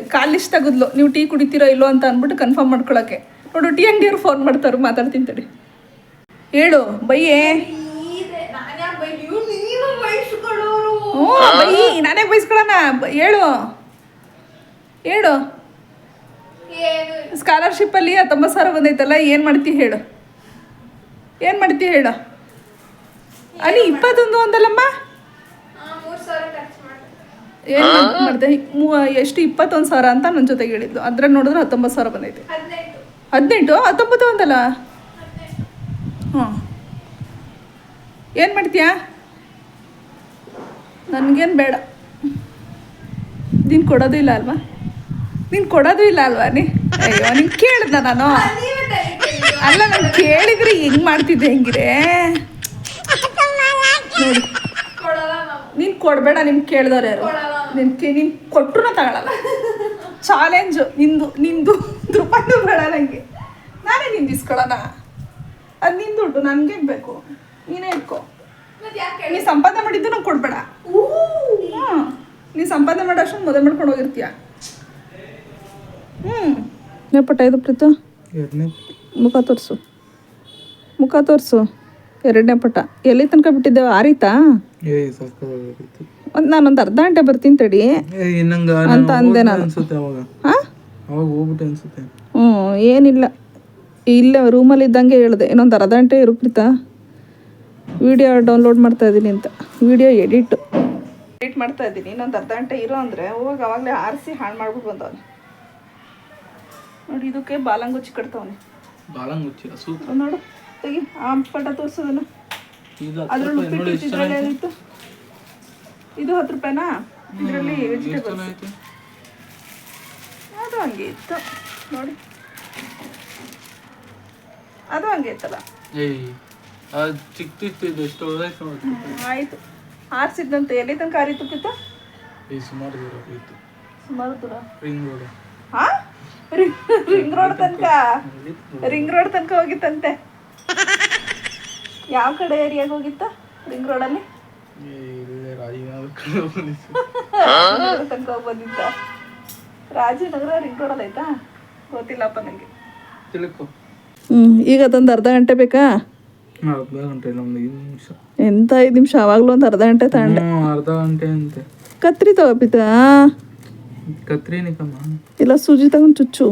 ಕಾಲಿಸ್ಟ್ ತೆಗೆದ್ಲು. ನೀವು ಟೀ ಕುಡಿತೀರೋ ಇಲ್ಲೋ ಅಂತ ಅಂದ್ಬಿಟ್ಟು ಕನ್ಫರ್ಮ್ ಮಾಡ್ಕೊಳಕ್ಕೆ. ನೋಡು ಟೀ ಅಂಗಡಿಯವ್ರು ಫೋನ್ ಮಾಡ್ತಾರೆ ಮಾತಾಡ್ತೀನಿ ತಡಿ. ಹೇಳು ಬೈಯೇ ಹ್ಞೂ ಬೈ ನಾನೇ ಬೈಸ್ಕೊಳ್ಳೋಣ. ಬ- ಹೇಳು. ಹೇಳು. ಸ್ಕಾಲರ್ಶಿಪ್ಪಲ್ಲಿ ಹತ್ತೊಂಬತ್ತು ಸಾವಿರ ಬಂದೈತಲ್ಲ ಏನು ಮಾಡ್ತಿ ಹೇಳು. ಏನು ಮಾಡ್ತಿ ಹೇಳು. ಅಲ್ಲಿ ಇಪ್ಪತ್ತೊಂದು ಒಂದಲ್ಲಮ್ಮ ಮೂರ್ ಸಾವಿರ ಖರ್ಚು ಮಾಡಿ ಏನು ಮಾಡಿದೆ ಎಷ್ಟು ಇಪ್ಪತ್ತೊಂದು ಸಾವಿರ ಅಂತ ನನ್ನ ಜೊತೆಗೆ ಹೇಳಿದ್ದು ಅದ್ರಲ್ಲಿ ನೋಡಿದ್ರೆ ಹತ್ತೊಂಬತ್ತು ಸಾವಿರ ಬಂದೈತೆ ಹದಿನೆಂಟು ಹತ್ತೊಂಬತ್ತು ಒಂದಲ್ಲ ಹಾಂ ಏನು ಮಾಡ್ತೀಯಾ ನನಗೇನು ಬೇಡ ನೀನು ಕೊಡೋದು ಇಲ್ಲ ಅಲ್ವಾ ನೀನು ಕೊಡೋದು ಇಲ್ಲ ಅಲ್ವಾ ನೀ ಅಯ್ಯೋ ನಿಂಗೆ ಕೇಳ್ದ ನಾನು. ಅಲ್ಲ ನಾನು ಕೇಳಿದ್ರೆ ಹೆಂಗ್ ಮಾಡ್ತಿದ್ದೆ ಹೆಂಗಿರೇ ನೋಡಿ ನೀನು ಕೊಡಬೇಡ ನಿಮ್ಗೆ ಕೇಳ್ದವ್ರು ಯಾರು ಕೊಡಲ್ಲ. ನಿನ್ ಕೊಟ್ಟರು ತಗೊಳಲ್ಲ. ಚಾಲೆಂಜು ನಿಂದು ನಿಂದು ರೂಪಾಯಿನೂ ಬೇಡ ನನಗೆ ನಾನೇ ನಿಂದಿಸ್ಕೊಳ್ಳೋಣ. ಅದು ನಿಂದು ದುಡ್ಡು ನನಗೆ ಬೇಕು? ನೀನೇ ಇಟ್ಕೋ. ಮತ್ತೆ ಯಾಕೆ ನೀ ಸಂಪಾದನೆ ಮಾಡಿದ್ದು ನಂಗೆ ಕೊಡ್ಬೇಡ ಹ್ಞೂ ನೀ ಸಂಪಾದನೆ ಮಾಡೋ ಅಷ್ಟೊಂದು ಮದುವೆ ಮಾಡ್ಕೊಂಡು ಹೋಗಿರ್ತೀಯ? ಹ್ಞೂ ಪಟ್ಟ ಇದು ಪ್ರೀತು. ಮುಖ ತೋರಿಸು. ಮುಖ ತೋರಿಸು. ಎರಡನೇ ಪಟ ಎಲ್ಲಿ ತನಕ ಬಿಟ್ಟಿದ್ದೇವೆ? ಆರೀತಾ ಒಂದು ನಾನೊಂದು ಅರ್ಧ ಗಂಟೆ ಬರ್ತೀನಿ ತಡಿ. ಅಂತ ಅಂದೆ ನಾನು. ಹ್ಞೂ ಏನಿಲ್ಲ. ಇಲ್ಲೇ ರೂಮಲ್ಲಿ ಇದ್ದಂಗೆ ಹೇಳಿದೆ ಇನ್ನೊಂದು ಅರ್ಧ ಗಂಟೆ ಇರುಪ್ರೀತಾ ವಿಡಿಯೋ ಡೌನ್ಲೋಡ್ ಮಾಡ್ತಾ ಇದ್ದೀನಿ ಅಂತ. Video edit. ಎಡಿಟ್ ಮಾಡ್ತಾ ಇದ್ದೀನಿ ಇನ್ನೊಂದು ಅರ್ಧ ಗಂಟೆ ಇರೋ ಅಂದರೆ ಹೋಗಿ ಅವಾಗಲೇ ಆರಿಸಿ ಹಾಳು ಮಾಡ್ಬಿಟ್ಟು ಬಂದವನು. ನೋಡಿ ಇದಕ್ಕೆ ಬಾಲಂಗುಚ್ಚಿ ಕಟ್ತವನೆ. ನೋಡು ತೆಗಿ ಆ ಪಟ ತೋರಿಸೋದನ್ನು ಅದ್ರಲ್ಲಿ ಉಪ್ಪಿಟ್ಟು ಇತ್ತು, ಇದ್ರಲ್ಲಿ ಏನಿತ್ತು ಇದು ಹತ್ತು ರೂಪಾಯಿನಾ? ಇದರಲ್ಲಿ ವೆಜಿಟೇಬಲ್ಸ್ ಅದು ಹಂಗೆ ಇತ್ತು. ನೋಡಿ. ಅದು ಹಂಗೆ ಇತ್ತಲ್ಲ? ಚಿಕ್ಕದಿತ್ತು ಇದು ಎಷ್ಟು ಆಯ್ತು. ಆರಿಸಿದ್ದಂತೆ. ಎಲ್ಲಿ ತನಕ ಆರಿತು ಕಿತ್ತ? ಈ ಸುಮಾರು ದೂರ ಹೋಯ್ತು ಸುಮಾರು ದೂರ? ರಿಂಗ್ ರೋಡ್ ಹಾ? ರಿಂಗ್ ರೋಡ್ ತನಕ? ರಿಂಗ್ ರೋಡ್ ತನಕ ಹೋಗಿತ್ತಂತೆ. ಯಾವ ಕಡೆ ಏರಿಯಾಗ ಹೋಗಿತ್ತ? ರಿಂಗ್ ರೋಡಲ್ಲಿ ತನಕ ಹೋಗಿ ಬಂದಿದ್ದ ರಾಜನಗರ ರಿಂಗ್ ರೋಡಲ್ಲಿ ಆಯ್ತಾ? ಗೊತ್ತಿಲ್ಲಪ್ಪ ನನಗೆ ತಿಳ್ಕೊ. ಹ್ಞೂ ಈಗ ಅದೊಂದು ಅರ್ಧ ಗಂಟೆ ಬೇಕಾ? ಅರ್ಧ ಗಂಟೆ ನಮ್ದು ಐದು ನಿಮಿಷ. ಎಂತ ಐದು ನಿಮಿಷ ಆವಾಗಲೂ ಒಂದು ಅರ್ಧ ಗಂಟೆ ತಗೊಂಡೆ ಹ್ಞೂ ಅರ್ಧ ಗಂಟೆ ಅಂತೆ. ಕತ್ರಿ ತಗೋಪಿತಾ ಕತ್ರಿನಿಕಮ್ಮ ಇಲ್ಲ ಸೂಜಿ ತಗೊಂಡು ಚುಚ್ಚು.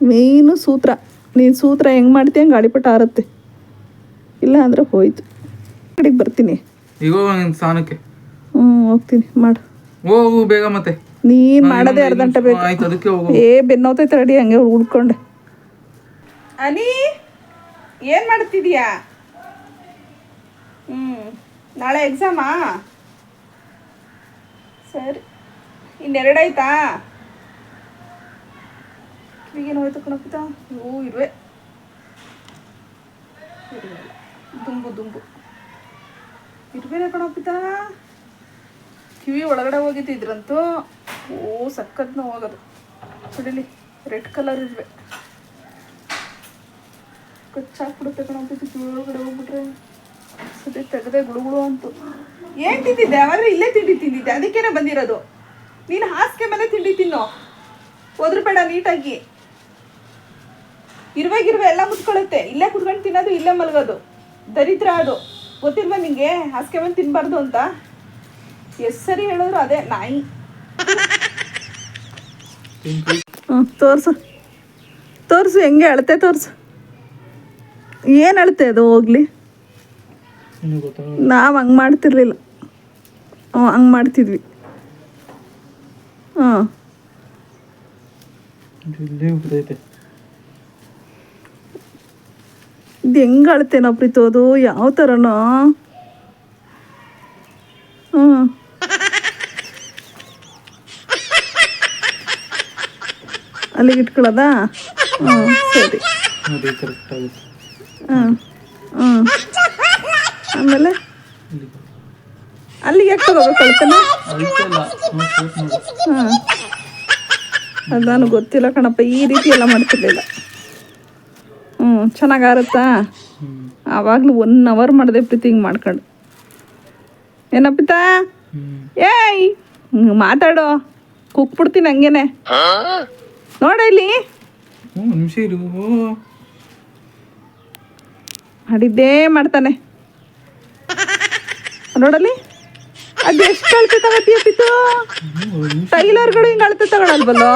ಮೇಯ್ನು ಸೂತ್ರ. ನೀನು ಸೂತ್ರ ಹೆಂಗೆ ಮಾಡ್ತೀಯ ಹಂಗೆ ಗಾಳಿಪಟ ಆರುತ್ತೆ. ಇಲ್ಲ ಅಂದರೆ ಹೋಯ್ತು. ಕಡೆಗೆ ಬರ್ತೀನಿ. ಈಗ ಸ್ಥಾನಕ್ಕೆ ಹ್ಞೂ ಹೋಗ್ತೀನಿ. ಮಾಡು. ಹೋಗು ಬೇಗ ಮತ್ತೆ. ನೀನು ಮಾಡೋದೇ ಅರ್ಧ ಗಂಟೆ ಬೇಕು. ಆಯ್ತು ಅದಕ್ಕೆ ಹೋಗು. ಏ ಬೆನ್ನೋತೈತೆ ರೆಡಿ ಹಂಗೆ ಉಳ್ಕೊಂಡೆ. ಅನಿ ಏನು ಮಾಡ್ತಿದ್ಯಾ? ಹ್ಞೂ ನಾಳೆ ಎಕ್ಸಾಮಾ ಸರಿ. ಇನ್ನೆರಡಾಯ್ತಾ ಈಗೇನು ಹೋಯ್ತು ಕಣಪ್ಪ ಓ ಇರುವೆ. ದುಂಬು ದುಂಬು. ಇರುವೆನೇ ಕಣಪ್ಪಿತ ಕಿವಿ ಒಳಗಡೆ ಹೋಗಿದ್ದಿದ್ರಂತೂ ಓ ಸಕ್ಕದ್ನ ಹೋಗೋದು ಬಿಡಲಿ, ರೆಡ್ ಕಲರ್ ಇರುವೆ ಕಚ್ಚಾಕ್ಬಿಡುತ್ತೆ ಕಣಪ್ಪಿತ ಕಿವಿ ಒಳಗಡೆ ಹೋಗ್ಬಿಟ್ರೆ. ಸುದ್ದಿ ತೆಗೆದೆ ಗುಳುಗುಳು ಅಂತು. ಏನ್ ತಿಂದಿದ್ದೆ? ಆದ್ರೆ ಇಲ್ಲೇ ತಿಂಡಿ ತಿಂದಿದ್ದೆ. ಅದಕ್ಕೇನೆ ಬಂದಿರೋದು. ನೀನು ಹಾಸಿಗೆ ಮೇಲೆ ತಿಂಡಿ ತಿನ್ನೋ. ಬೇಡ ನೀಟಾಗಿ. ಇರುವೆಗಿರುವೆ ಎಲ್ಲ ಮುಚ್ಕೊಳ್ಳುತ್ತೆ. ಇಲ್ಲೇ ಕುತ್ಕೊಂಡು ತಿನ್ನೋದು ಇಲ್ಲೇ ಮಲಗೋದು. ದರಿದ್ರ ಅದು. ಗೊತ್ತಿಲ್ವಾ ನಿಂಗೆ? ಹಾಸಿಗೆ ಬಂದು ತಿನ್ಬಾರ್ದು ಅಂತ. ಎಷ್ಟು ಸರಿ ಹೇಳಿದ್ರು ಅದೇ ನಾಯಿ. ಹ್ಞೂ ತೋರ್ಸು. ತೋರಿಸು ಹೆಂಗೆ ಅಳತೆ ತೋರಿಸು. ಏನು ಅಳತೆ ಅದು ಹೋಗ್ಲಿ? ನಾವು ಹಂಗೆ ಮಾಡ್ತಿರ್ಲಿಲ್ಲ. ಹ್ಞೂ ಹಂಗೆ ಮಾಡ್ತಿದ್ವಿ. ಹಾಂ ಇಲ್ಲೇ ಬಿದ್ದೈತೆ ಇದು ಹೆಂಗೆ ಅಳ್ತೇನೋ ಪ್ರೀತು? ಅದು ಯಾವ ಥರನೋ ಹ್ಞೂ ಅಲ್ಲಿಗೆ ಇಟ್ಕೊಳ್ಳೋದಾ? ಹ್ಞೂ ಸರಿ. ಹಾಂ ಹ್ಞೂ ಆಮೇಲೆ? ಅಲ್ಲಿಗೆ ಯಾಕೆ ತಗೋಬೇಕು ಅಳ್ತಾನೆ? ಹಾಂ ಅದು ನನಗೆ ಗೊತ್ತಿಲ್ಲ ಕಣಪ್ಪ ಈ ರೀತಿ ಎಲ್ಲ ಮಾಡ್ತಿರ್ಲಿಲ್ಲ. ಹ್ಞೂ ಚೆನ್ನಾಗಿ ಆರುತ್ತಾ ಆವಾಗಲೂ ಒನ್ ಅವರ್ ಮಾಡಿದೆ ಪ್ರೀತಿ ಹಿಂಗೆ ಮಾಡ್ಕೊಂಡು. ಏನಪ್ಪಿತಾ ಏಯ್ ಮಾತಾಡೋ. ಕುಕ್ಬಿಡ್ತೀನಿ ಹಂಗೇನೆ. ನೋಡ ಇಲ್ಲಿ. ಮಾಡಿದ್ದೇ ಮಾಡ್ತಾನೆ. ನೋಡಲಿ ಅದು ಎಷ್ಟು ಅಳತೆ ತಗೋತೀಯ ಪಿತು ಟೈಲರ್ಗಳು ಹಿಂಗೆ ಅಳತೆ ತಗೊಳಲ್ವಲ್ಲೋ?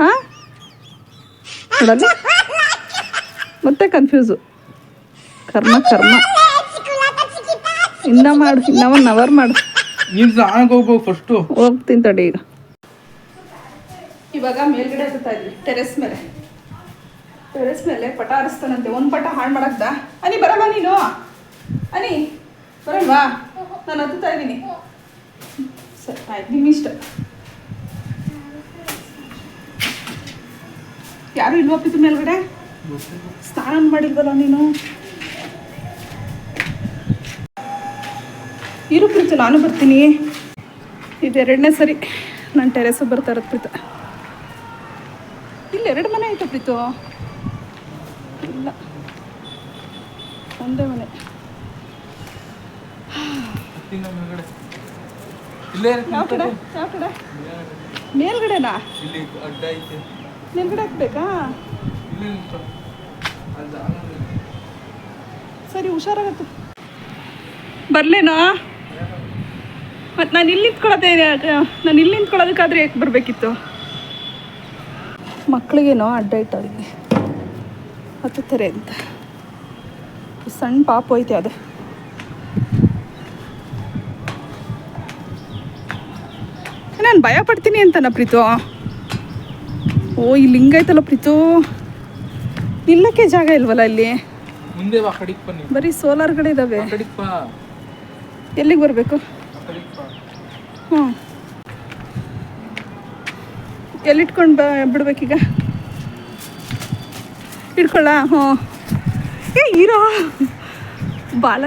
ಹಾ? ನೋಡಲ್ಲಿ? ಮತ್ತೆ ಕನ್ಫ್ಯೂಸು ಕರ್ಮ ಕರ್ಮ. ಇನ್ನ ಮಾಡು ಇನ್ನ ಒನ್ ಅವರ್ ಮಾಡು. ನೀನು ಸ್ನಾನಕ್ಕೆ ಹೋಗ್ಬೇಕು ಫಸ್ಟು ಹೋಗ್ತೀನಿ ತಡಿ ಈಗ. ಇವಾಗ ಮೇಲ್ಗಡೆ ಹತ್ತಾ ಇದ್ವಿ. ಟೆರೆಸ್ ಮೇಲೆ. ಟೆರೆಸ್ ಮೇಲೆ ಪಟ ಹರಿಸ್ತಾನಂತೆ. ಒಂದು ಪಟ ಹಾಳು ಮಾಡಕ್ದ ಅನಿ ಬರಲ್ಲ ನೀನು? ಅನಿ ಬರಲ್ವಾ ನಾನು ಹತ್ತುತ್ತಾ ಇದ್ದೀನಿ. ಸರಿ ಆಯ್ತು. ನಿಮ್ಮ ಇಷ್ಟ. ಯಾರು ಇಲ್ವಾ ಪಿತು ಮೇಲ್ಗಡೆ? ಸ್ನಾನ ಮಾಡಿಲ್ವಲ್ಲ ನೀನು? ಇರು ಪ್ರೀತು ನಾನು ಬರ್ತೀನಿ. ಇದೆರಡನೇ ಸರಿ ನಾನು ಟೆರೆಸ್ ಬರ್ತಾ ಇರೋದು ಪ್ರೀತ. ಇಲ್ಲಿ ಎರಡು ಮನೆ ಆಯ್ತಾ ಪ್ರೀತು. ಇಲ್ಲ. ಒಂದೇ ಮನೆ. ಹತ್ತಿನ ಮೇಲ್ಗಡೆ. ಇಲ್ಲೇ ಯಾವ ಕಡೆ? ಯಾವ ಕಡೆ? ಮೇಲ್ಗಡೆನಾ? ಮೇಲ್ಗಡೆ ಹಾಕ್ಬೇಕಾ ಸರಿ, ಹುಷಾರಾಗತ್ತೆ. ಬರಲೇನಾ? ಮತ್ತೆ ನಾನು ಇಲ್ಲಿ ನಿಂತ್ಕೊಳ್ಳೋದೇ ನಾನು ಇಲ್ಲಿ ನಿಂತ್ಕೊಳ್ಳೋದಕ್ಕಾದ್ರೆ ಯಾಕೆ ಬರಬೇಕಿತ್ತು? ಮಕ್ಳಿಗೇನೋ ಅಡ್ಡ ಇಟ್ಟವ್ರಿಗೆ ಹತ್ತುತ್ತಾರೆ ಅಂತ. ಸಣ್ಣ ಪಾಪ ಐತೆ ಅದು. ನಾನು ಭಯ ಪಡ್ತೀನಿ ಅಂತನ ಪ್ರೀತು. ಓ ಇಲ್ಲಿ ಹಿಂಗೈತಲ್ಲ ಪ್ರೀತು. ನಿಲ್ಲಕ್ಕೆ ಜಾಗ ಇಲ್ವಲ್ಲ ಇಲ್ಲಿ ಮುಂದೆ ಬಾ ಕಡಿಕ್ ಬನ್ನಿ. ಬರೀ ಸೋಲಾರ್ಗಳು ಇದಾವೆ. ಆ ಕಡಿಕ್ ಬಾ. ಎಲ್ಲಿಗೆ ಬರಬೇಕು? ಹ್ಞೂ. ಎಲ್ಲಿಟ್ಕೊಂಡು ಬ ಬಿಡ್ಬೇಕೀಗ? ಇಟ್ಕೊಳ್ಳ? ಹ್ಞೂ. ಏ ಇರೋ ಬಾಲ.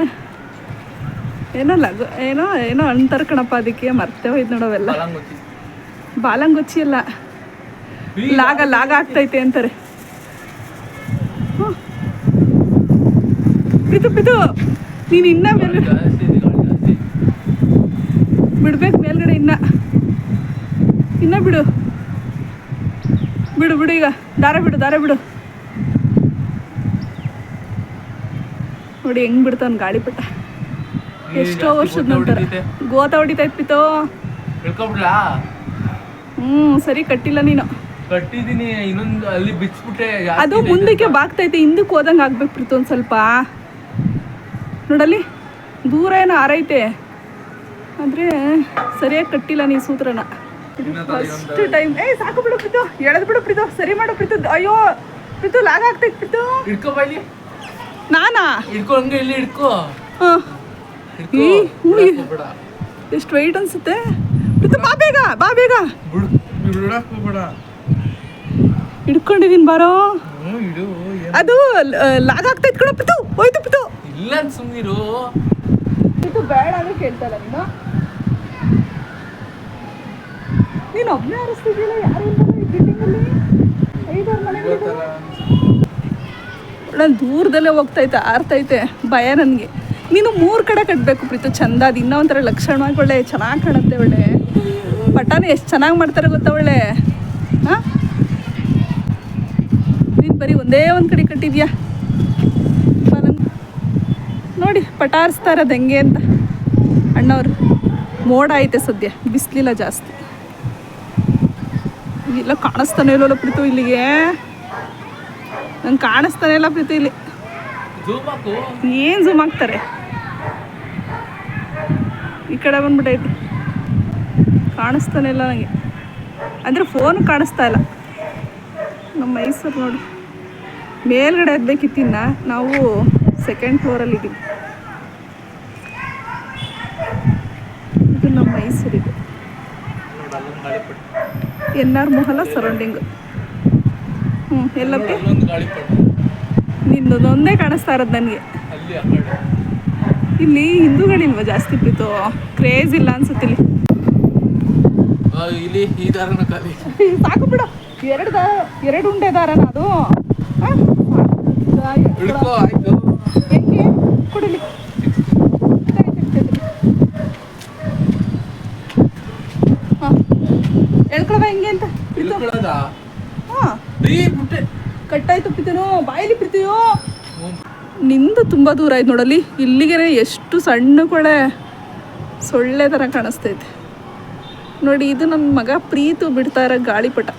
ಏನೋ ಲಗು ಏನೋ ಏನೋ ಅಂತಾರೆ ಕಣಪ್ಪ ಅದಕ್ಕೆ ಮರ್ತೇ ಹೋಯ್ತು ನೋಡೋವೆಲ್ಲ ಬಾಲಂಗೊಚ್ಚಿ ಅಲ್ಲ. ಲಾಗ ಲಾಗ ಆಗ್ತೈತೆ ಅಂತಾರೆ ಹ್ಞೂ. ಪಿತು ನೀನು ಇನ್ನ ಮೇಲೆ ಇದೆ, ಗಾಳಿ. ಬಿಡ್ಬೇಕು ಮೇಲ್ಗಡೆ ಇನ್ನ. ಇನ್ನ ಬಿಡು. ಬಿಡು ಬಿಡು ಈಗ. ದಾರ ಬಿಡು ದಾರ ಬಿಡು. ನೋಡಿ ಹೆಂಗ್ ಬಿಡ್ತಾನ ಗಾಳಿಪಟ ಪಟ್ಟ ಎಷ್ಟೋ ವರ್ಷದ ನಂತರ. ಹೊಡಿತೈತೆ. ಗೋತ ಹೊಡಿತಾ ಇತ್ತೋ ಹ್ಮ್ ಸರಿ ಕಟ್ಟಿಲ್ಲ ನೀನು. ಕಟ್ಟಿದೀನಿ ಇನ್ನೊಂದು ಅಲ್ಲಿ ಬಿಚ್ಬಿಟ್ಟೆ ಅದು ಮುಂದಕ್ಕೆ. ಬಾಗ್ತೈತೆ ಹಿಂದಕ್ಕೆ ಹೋದಂಗೆ ಆಗ್ಬೇಕು ಪ್ರೀತು ಒಂದು ಸ್ವಲ್ಪ. ನೋಡಲ್ಲಿ ದೂರ ಏನೋ ಆರೈತೆ ಆದರೆ ಸರಿಯಾಗಿ ಕಟ್ಟಿಲ್ಲ ನೀ ಸೂತ್ರನ. ಫಸ್ಟ್ ಟೈಮ್ ಏ ಸಾಕು ಬಿಡು ಪ್ರೀತು ಎಳೆದು ಬಿಡು ಪ್ರೀತು ಸರಿ ಮಾಡು ಪ್ರೀತು. ಅಯ್ಯೋ ಪ್ರೀತು ಲಾಗ ಆಗ್ತೈತೆ ಪ್ರೀತು. ಹಿಡ್ಕೊ ಬೈಲಿ ನಾನಾ? ಹಿಡ್ಕೋ ಹಂಗೆ ಇಲ್ಲಿ ಹಿಡ್ಕೊ. ಹಾಂ. ಈ, ಎಷ್ಟು ವೆಯ್ಟ್ ಅನ್ಸುತ್ತೆ? ಪ್ರೀತು ಬಾ ಬೇಗ ಬಾ ಬೇಗ. ಹಿಡ್ಕೊಂಡಿದೀನಿ ಬಾರೋ. ಅದು ಲಾಗ ಆಗ್ತೈತೆ ಕಣ ಪ್ರೀತು. ಹೋಯ್ತು ಪ್ರೀತು. ಇಲ್ಲ ಅಂತ ಸುಮ್ಮನಿರು ಇದು ಬೇಡ ಅಂದ್ರೆ ಕೇಳ್ತಾ ನೀನು? ನೀನು ಒಬ್ಬನೇ ಹರಿಸ್ತಿದ್ದಿಲ್ಲ ಯಾರು ಇಲ್ಲ ಈ ಬಿಲ್ಡಿಂಗಲ್ಲಿ ಐದಾರು ನಾನು ದೂರದಲ್ಲೇ ಹೋಗ್ತೈತೆ ಆರ್ತೈತೆ ಭಯ ನನಗೆ. ನೀನು ಮೂರು ಕಡೆ ಕಟ್ಟಬೇಕು ಪ್ರೀತು ಚಂದ ಅದು ಇನ್ನೂ ಒಂಥರ ಲಕ್ಷಣವಾಗಿ ಒಳ್ಳೆ ಚೆನ್ನಾಗಿ ಕಾಣುತ್ತೆ ಒಳ್ಳೆ. ಪಟಾನ ಎಷ್ಟು ಚೆನ್ನಾಗಿ ಮಾಡ್ತಾರೆ ಗೊತ್ತಾ ಒಳ್ಳೆ? ಹಾಂ? ನೀನು ಬರೀ ಒಂದೇ ಒಂದು ಕಡೆ ಕಟ್ಟಿದ್ಯಾ? ನೋಡಿ ಪಟಾರಿಸ್ತಾ ಇರೋದು ಹೆಂಗೆ ಅಂತ. ಅಣ್ಣವ್ರು ಮೋಡ ಐತೆ ಸದ್ಯ ಬಿಸಿಲಿಲ್ಲ ಜಾಸ್ತಿ. ಇಲ್ಲ ಕಾಣಿಸ್ತಾನೆ ಇಲ್ಲಲ್ಲ ಪ್ರೀತು ಇಲ್ಲಿಗೆ? ನಂಗೆ ಕಾಣಿಸ್ತಾನೆ ಇಲ್ಲ ಪ್ರೀತು ಇಲ್ಲಿ. ಏನು ಝೂಮ್ ಆಗ್ತಾರೆ ಈ ಕಡೆ ಬಂದ್ಬಿಟ್ಟೈತಿ ಕಾಣಿಸ್ತಾನೆ ಇಲ್ಲ ನನಗೆ ಅಂದರೆ ಫೋನ್ ಕಾಣಿಸ್ತಾ ಇಲ್ಲ. ನಮ್ಮ ಮೈಸೂರು ನೋಡಿ. ಮೇಲ್ಗಡೆ ಹದ್ಬೇಕಿತ್ತಿನ್ನ ನಾವು ಸೆಕೆಂಡ್ ಫ್ಲೋರಲ್ಲಿ ಇದ್ದೀವಿ. ಗಾಳಿಪಟ ಎನ್ ಆರ್ ಮೊಹಲ ಸರೌಂಡಿಂಗ್ ಹ್ಞೂ ಗಾಳಿಪಟ ನಿನ್ನದೊಂದೇ ಕಾಣಿಸ್ತಾ ಇರೋದು ನನಗೆ. ಇಲ್ಲಿ ಹಿಂದೂಗಳಿಲ್ವ ಜಾಸ್ತಿ ಪ್ರೀತು? ಕ್ರೇಜ್ ಇಲ್ಲ ಅನ್ಸುತ್ತೆ ಇಲ್ಲಿ. ಇಲ್ಲಿ ಈ ದಾರನ ಸಾಕು ಬಿಡು. ಎರಡು ಎರಡು ಉಂಡೆ ದಾರನ ಅದು ಆ? ದಾ- ಹಿಡ್ಕೊ ಆಯ್ತು ಹೆಂಗೆ ಕೊಡಿಲಿ ಹಾಂ ಹೇಳ್ಕೊಳವ ಹೆಂಗೆ ಅಂತ ಪ್ರೀತು ಹಿಡ್ಕೊಳ್ಳೋದ ಹಾಂ ಈ ಬಿಟ್ಟೆ ಕಟ್ಟಾಯ್ತು ಪ್ರೀತಿನೋ ಬಾಯಲ್ಲಿ ಪ್ರೀತಿಯೋ. ನಿಂದು ತುಂಬ ದೂರ ಆಯ್ತು ನೋಡಲ್ಲಿ. ಇಲ್ಲಿಗೆ ಎಷ್ಟು ಸಣ್ಣ ಕೊಳೆ ಸೊಳ್ಳೆ ಥರ ಕಾಣಿಸ್ತೈತೆ. ನೋಡಿ, ಇದು ನನ್ನ ಮಗ ಪ್ರೀತು ಬಿಡ್ತಾ ಇರೋ ಗಾಳಿಪಟ.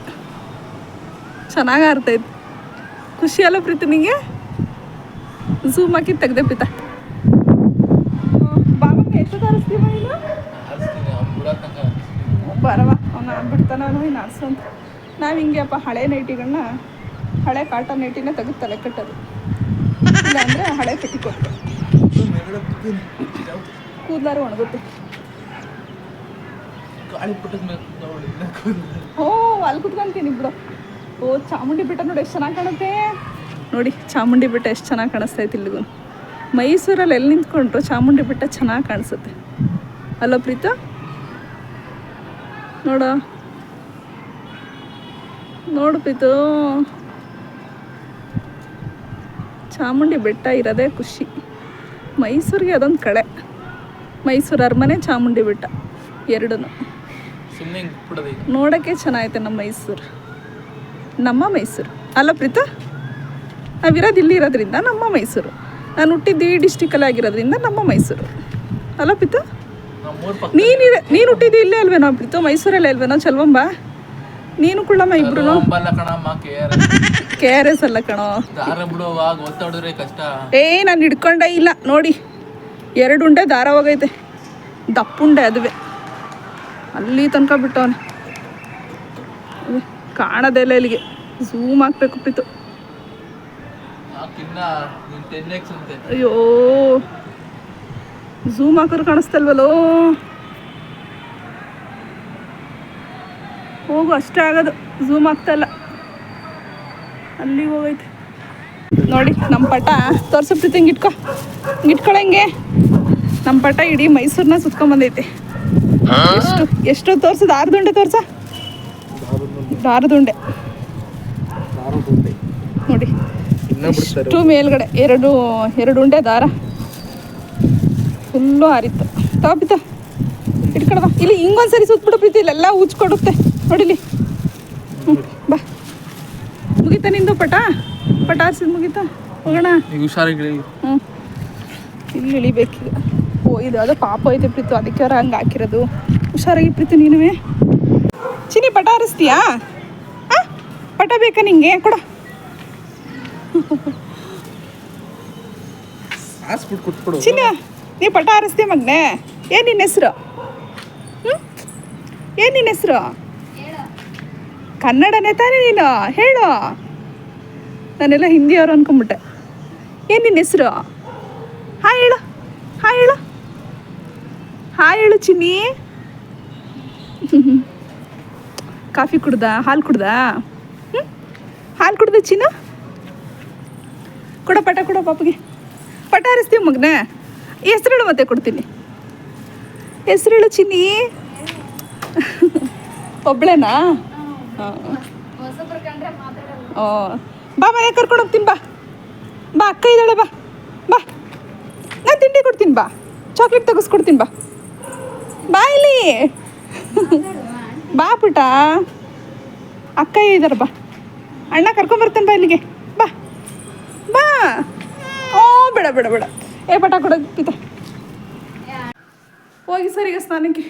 ಚೆನ್ನಾಗಿ ಆರ್ತೈತೆ ಖುಷಿ ಅಲ್ಲ ಪ್ರೀತಿ ನಿಂಗೆ? ಝೂಮ್ ಹಾಕಿ ತೆಗ್ದೆ ಪ್ರೀತ ಬಾಬಾ ಎಷ್ಟು ತರಿಸ್ತೀವ ನೀನು? ಬರವ, ಅವನ ಬಿಡ್ತಾನ ಅವನು, ಇನ್ನು ನಾವು ಹಿಂಗೆ ಅಪ್ಪ ಹಳೆ ನೈಟಿಗಳನ್ನ ಹಳೆ ಕಾಟನ್ ಏಟಿನೇ ತೆಗೆದು ತಲೆ ಕಟ್ಟೋದು ಇಲ್ಲಾಂದರೆ ಹಳೆ ಪೆಟ್ಟಿ ಕೊಟ್ಟು ಬಿದ್ದೀನಿ ಕೂದಲಾರು ಒಣಗುತ್ತೆ. ಓ ಅಲ್ಲಿ ಕುತ್ಕೊಂತೀನಿ ಬಿಡು. ಓ ಚಾಮುಂಡಿ ಬೆಟ್ಟ ನೋಡಿ ಎಷ್ಟು ಚೆನ್ನಾಗಿ ಕಾಣುತ್ತೆ. ನೋಡಿ ಚಾಮುಂಡಿ ಬೆಟ್ಟ ಎಷ್ಟು ಚೆನ್ನಾಗಿ ಕಾಣಿಸ್ತಾ ಇತ್ತು ಇಲ್ಲಿಗೂ. ಮೈಸೂರಲ್ಲಿ ಎಲ್ಲಿ ನಿಂತ್ಕೊಂಡ್ರು ಚಾಮುಂಡಿ ಬೆಟ್ಟ ಚೆನ್ನಾಗಿ ಕಾಣಿಸುತ್ತೆ. ಅಲ್ಲೋ ಪ್ರೀತ? ನೋಡ. ನೋಡು ಪ್ರೀತು. ಚಾಮುಂಡಿ ಬೆಟ್ಟ ಇರೋದೇ ಖುಷಿ. ಮೈಸೂರಿಗೆ ಅದೊಂದು ಕಳೆ. ಮೈಸೂರು ಅರಮನೆ ಚಾಮುಂಡಿ ಬೆಟ್ಟ ಎರಡೂ ನೋಡೋಕ್ಕೆ ಚೆನ್ನಾಗೈತೆ ನಮ್ಮ ಮೈಸೂರು. ನಮ್ಮ ಮೈಸೂರು. ಅಲ್ಲ ಪ್ರೀತಾ ನಾವಿರೋದು ಇಲ್ಲಿ ಇರೋದ್ರಿಂದ ನಮ್ಮ ಮೈಸೂರು. ನಾನು ಹುಟ್ಟಿದ್ದು ಈ ಡಿಸ್ಟಿಕಲ್ಲಿ ಆಗಿರೋದ್ರಿಂದ ನಮ್ಮ ಮೈಸೂರು. ಅಲ್ಲ ಪ್ರೀತಾ? ನೀನಿದೆ ನೀನು ನೀನು ಹುಟ್ಟಿದ್ದು ಇಲ್ಲೇ ಅಲ್ವೇನೋ ಪ್ರೀತು? ಮೈಸೂರಲ್ಲೇ ಅಲ್ವೇನೋ? ಚಲ್ವಂಬ? ನೀನು ಕುಳ್ಳಮ್ಮ ಇಬ್ರು ಕೆ ಆರ್ ಎಸ್ ಅಲ್ಲ ಕಣೋ. ದಾರ ಬಿಡುವಾಗ ಒತ್ತಾಡಿದ್ರೆ ಕಷ್ಟ. ಏ ನಾನು ಹಿಡ್ಕೊಂಡೇ ಇಲ್ಲ. ನೋಡಿ ಎರಡು ಉಂಡೆ ದಾರ ಹೋಗೈತೆ ದಪ್ಪುಂಡೆ ಅದುವೆ. ಅಲ್ಲಿ ತನಕ ಬಿಟ್ಟವನೆ. ಕಾಣದೆಲ್ಲ ಇಲ್ಲ ಇಲ್ಲಿಗೆ. ಝೂಮ್ ಹಾಕ್ಬೇಕು ಪ್ರೀತು. ಅಯ್ಯೋ. ಝೂಮ್ ಹಾಕೋರು ಕಾಣಿಸ್ತಲ್ವಲ್ಲೋ. ಹೋಗು ಅಷ್ಟೇ ಆಗೋದು. ಝೂಮ್ ಆಗ್ತಾ ಇಲ್ಲ. ಅಲ್ಲಿ ಹೋಗೈತೆ. ನೋಡಿ ನಮ್ಮ ಪಟ. ತೋರ್ಸು ಹಿಂಗೆ ಇಟ್ಕೊ. ಇಟ್ಕೊಳಂಗೆ. ನಮ್ಮ ಪಟ ಇಡೀ ಮೈಸೂರನ್ನ ಸುತ್ಕೊಂಬಂದೈತೆ ಎಷ್ಟು ಎಷ್ಟು ತೋರ್ಸದ. ದಾರದುಂಡೆ ತೋರ್ಸ. ದಾರದುಂಡೆ ನೋಡಿ, ಇಷ್ಟು ಮೇಲ್ಗಡೆ. ಎರಡು ಎರಡು ಉಂಡೆ ದಾರ. ಫುಲ್ಲು ಆರಿತ್ತು. ತಾಪಿತ ಇಟ್ಕೊಳವ. ಇಲ್ಲಿ ಹಿಂಗೊಂದ್ಸರಿ ಸುತ್ಬಿಡು ಪ್ರೀತಿ. ಇಲ್ಲೆಲ್ಲ ಉಚ್ಕೊಡುತ್ತೆ ನೋಡಿಲಿ ಹ್ಞೂ ಬಾ. ಮುಗೀತಾ ನಿಂದು ಪಟ? ಪಟ ಹಾರಿಸಿದ್ ಮುಗಿತ? ಹೋಗೋಣ. ಹುಷಾರಾಗಿ ಹ್ಞೂ ಇಲ್ಲಿ ಇಳಿಬೇಕೀಗ. ಓ ಇದು ಅದು ಪಾಪ ಐತೆ ಪ್ರೀತು. ಅದಕ್ಕೆ ಅವ್ರ ಹಂಗೆ ಹಾಕಿರೋದು. ಹುಷಾರಾಗಿ ಪ್ರೀತು ನೀನುವೇ. ಚಿನಿ ಪಟ ಹಾರಿಸ್ತೀಯಾ ಹಾಂ ಪಟ ಬೇಕಾ ನಿಂಗೆ? ಕೊಡ. ಚಿನ್ನ ನೀ ಪಟ ಹಾರಿಸ್ತೀಯ ಮಗ್ನೆ? ಏನು ನಿನ್ನ ಹೆಸರು? ಹ್ಞೂ ಏನು ನಿನ್ನ ಹೆಸರು? ಕನ್ನಡನೇ ತಾನೇ ನೀನು? ಹೇಳು. ನಾನೆಲ್ಲ ಹಿಂದಿಯವರು ಅನ್ಕೊಂಬಿಟ್ಟೆ. ಏನು ನಿನ್ನ ಹೆಸರು? ಹಾಯ್ ಹೇಳು. ಹಾಯ್ ಹೇಳು. ಹಾಯ್ ಹೇಳು ಚಿನ್ನಿ. ಕಾಫಿ ಕುಡ್ದ? ಹಾಲು ಕುಡ್ದ? ಹ್ಞೂ ಹಾಲು ಕುಡ್ದ ಚಿನ್ನ? ಕೊಡ ಪಟ, ಕೊಡ ಪಾಪಗೆ. ಪಟ ಹರಿಸ್ತೀವಿ ಮಗನೇ. ಹೆಸ್ರೇಳು ಮತ್ತೆ ಕೊಡ್ತೀನಿ. ಹೆಸ್ರೇಳು ಚಿನ್ನಿ. ಒಬ್ಳೇನಾ? ಹಾಂ ಓ. ಬಾ ಮನೆ ಕರ್ಕೊಂಡು ಹೋಗ್ತೀನಿ ಬಾ. ಬಾ ಅಕ್ಕ ಇದ್ದಾಳೆ ಬಾ. ಬಾ. ನಾನು ತಿಂಡಿ ಕೊಡ್ತೀನಿ ಬಾ. ಚಾಕ್ಲೇಟ್ ತೆಗೆಸ್ಕೊಡ್ತೀನಿ ಬಾ. ಬಾ ಇಲ್ಲಿ. ಬಾ ಪುಟ. ಅಕ್ಕ ಇದ್ದಾರೆ ಬಾ. ಅಣ್ಣ ಕರ್ಕೊಂಬರ್ತಾನೆ ಬಾ ಇಲ್ಲಿಗೆ. ಬಾ. ಬಾ. ಓ ಬೇಡ ಬೇಡ ಬೇಡ. ಏ ಪಟ ಕೊಡೋದು ಪಿತ ಹೋಗಿ ಸರ್ ಈಗ ಸ್ನಾನಕ್ಕೆ.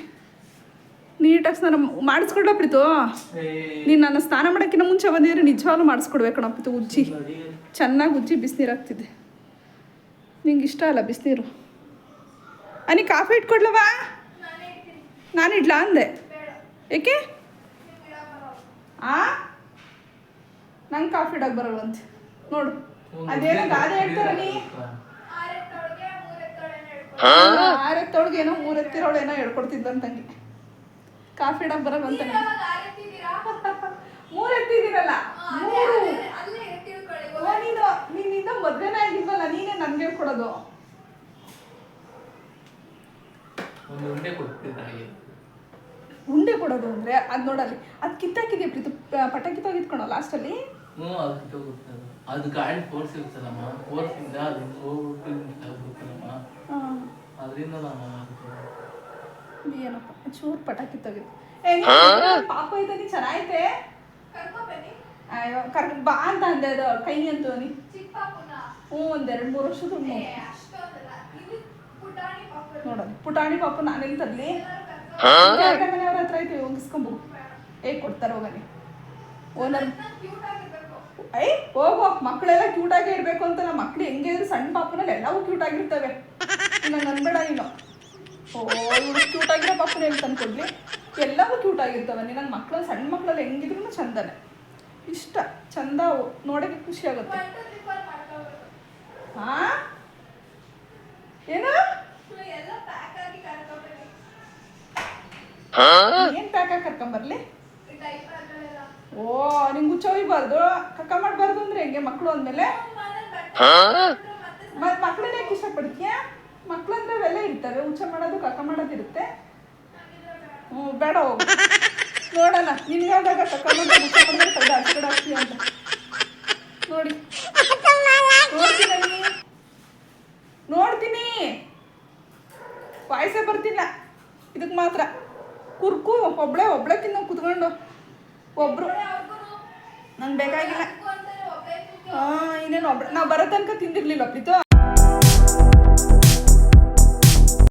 ನೀಟಾಗಿ ಸ್ನಾನ ಮಾಡಿಸ್ಕೊಡ್ಲ ಪ್ರೀತು? ನೀನು ನನ್ನ ಸ್ನಾನ ಮಾಡೋಕ್ಕಿಂತ ಮುಂಚೆ ಬಂದಿದ್ರೆ ನಿಜವಾಗ್ಲೂ ಮಾಡಿಸ್ಕೊಡ್ಬೇಕು ಪ್ರೀತು ಉಜ್ಜಿ. ಚೆನ್ನಾಗಿ ಉಜ್ಜಿ ಬಿಸಿನೀರು ಆಗ್ತಿದ್ದೆ ನಿಂಗೆ ಇಷ್ಟ ಅಲ್ಲ ಬಿಸಿನೀರು? ಅನಿ ಕಾಫಿ ಇಟ್ಕೊಡ್ಲವಾ? ನಾನು ಇಡ್ಲಾ ಅಂದೆ. ಏಕೆ? ಆ? ನಂಗೆ ಕಾಫಿ ಇಡಕ್ಕೆ ಅಂತ. ನೋಡು. ಅದೇನೋ ಗಾದೆ ಹೇಳ್ತಾರ ನೀ. ಆರೆತ್ತೊಳಗೆ ಏನೋ ಮೂರೆತ್ತಿರೋಳು ಏನೋ ಹೇಳ್ಕೊಡ್ತಿದ್ದಂತಂಗೆ ಕಾಫಿ ಡಬ್ಬರ ಬಂತ ಮೂರು ಎತ್ತಿದ್ದೀರಲ್ಲ? ನೀನು ನಿನ್ನಿಂದ ಮದ್ವೆನೇ ಆಗಿಲ್ವಲ್ಲ ನೀನೇ ನನ್ಗೆ ಹೇಳ್ಕೊಡೋದು ಒಂದು ಉಂಡೆ ಉಂಡೆ ಕೊಡೋದು ಅಂದ್ರೆ ಅದ್ ನೋಡಲ್ಲಿ ಅದ್ ಕಿತ್ತಾಕಿದೆ ಪ್ರೀತು? ಪಟಾಕಿ ಪಟ ಕಿತ್ತೋಗಿತ್ಕೊಳೋ ಲಾಸ್ಟಲ್ಲಿ ಹ್ಞೂ ಅದು ಅದು. ಗಾಡಿ ಫೋರ್ಸ್ ಇರುತ್ತಲ್ಲಮ್ಮ ಫೋರ್ಸಿಂದ ಅದು ಹೋಗ್ಬಿಟ್ಟು ಅದರಿಂದ ನಾನು ಏನಪ್ಪ? ಚೂರು ಪಟಾಕಿ ನೀನ್ ಪಾಪ ಇದ್ದಾನೆ ಚೆನ್ನಾಗೈತೆ. ಅಯ್ಯೋ ಕರ್ ಬಾ ಅಂತ ಅಂದೆ ಅದು ಕೈ ಅಂತ ನೀ ಹ್ಞೂ ಒಂದೆರಡು ಎರಡ್ ಮೂರು ವರ್ಷದ ನೋಡೋದು ಪುಟಾಣಿ ಪಾಪು ನಾನೆಲ್ಲಿ ತರ್ಲಿ? ಮನೆಯವ್ರ ಹತ್ರ ಐತೆ ಹೋಗಿಸ್ಕೊಂಬು ಹೇಗೆ ಕೊಡ್ತಾರೆ ಹೋಗನಿ ಓನರ್ ಐ ಹೋಗೋ ಮಕ್ಕಳೆಲ್ಲ ಕ್ಯೂಟ್ ಆಗಿ ಇರ್ಬೇಕು ಅಂತ ನಮ್ಮ ಮಕ್ಳು ಹೆಂಗೆ ಇದ್ರು ಸಣ್ಣ ಪಾಪನಲ್ಲಿ ಎಲ್ಲವೂ ಕ್ಯೂಟ್ ಆಗಿರ್ತವೆ ನಾನು ಅನ್ಬೇಡ ನೀನು. ಓ ಇವ್ರು ಕ್ಯೂಟ್ ಆಗಿರೋ ಪಾಪನ ಹೇಳಿ ತಂದ್ಕೊಡ್ಲಿ ಎಲ್ಲವೂ ಕ್ಯೂಟ್ ಆಗಿರ್ತವೆ. ನೀನು ನನ್ನ ಮಕ್ಕಳು ಸಣ್ಣ ಮಕ್ಕಳಲ್ಲಿ ಹೆಂಗಿದ್ರು ಚಂದನೆ. ಇಷ್ಟ. ಚಂದ ನೋಡಕ್ಕೆ ನೋಡೋಕೆ ಖುಷಿ ಆಗುತ್ತೆ. ಹಾ? ಏನು? ಏನ್ ಪ್ಯಾಕ್ ಆಗಿ ಕರ್ಕೊಂಬರ್ಲಿ ಓ ನಿಂಗೆ ಹುಚ್ಚ ಒಯ್ಬಾರ್ದು. ಕಕ್ಕ ಮಾಡಬಾರ್ದು ಅಂದ್ರೆ ಹೆಂಗೆ ಮಕ್ಕಳು ಅಂದ್ಮೇಲೆ? ಮತ್ ಮಕ್ಕಳನ್ನ ಯಾಕೆ ಇಷ್ಟಪಡ್ತೀಯ ಮಕ್ಕಳಂದ್ರೆ ಅವೆಲ್ಲ ಇರ್ತವೆ ಹುಚ್ಚ ಮಾಡೋದು ಕಕ್ಕ ಮಾಡೋದು ಇರುತ್ತೆ. ಹ್ಞೂ ಬೇಡ ಹೋಗು. ನೋಡೋಣ ನಿನ್ಗೆ ಯಾವ್ದಾಗ ಕಕ್ಕ ಮಾಡೋದು ಹುಚ್ಚ ಮಾಡೋದು ತೆಗ್ದು ಆಚೆ ಕಡೆ ಹಾಕ್ತೀಯ ಅಂತ. ನೋಡಿ. ನೋಡ್ತೀನಿ. ನೋಡ್ತೀನಿ. ವಾಯ್ಸೇ ಬರ್ತಿಲ್ಲ. ಇದಕ್ಕೆ ಮಾತ್ರ. ಕುರ್ಕು ಒಬ್ಳೆ ಒಬ್ಳೆ ತಿನ್ನೋ ಕುತ್ಕೊಂಡು. ಒಬ್ರು. ನಂಗೆ ಬೇಕಾಗಿಲ್ಲ. ಹಾಂ ಇನ್ನೇನು ಒಬ್ಳೆ ನಾವು ಬರೋ ತನಕ ತಿಂದಿರ್ಲಿಲ್ಲ ಪ್ರೀತು.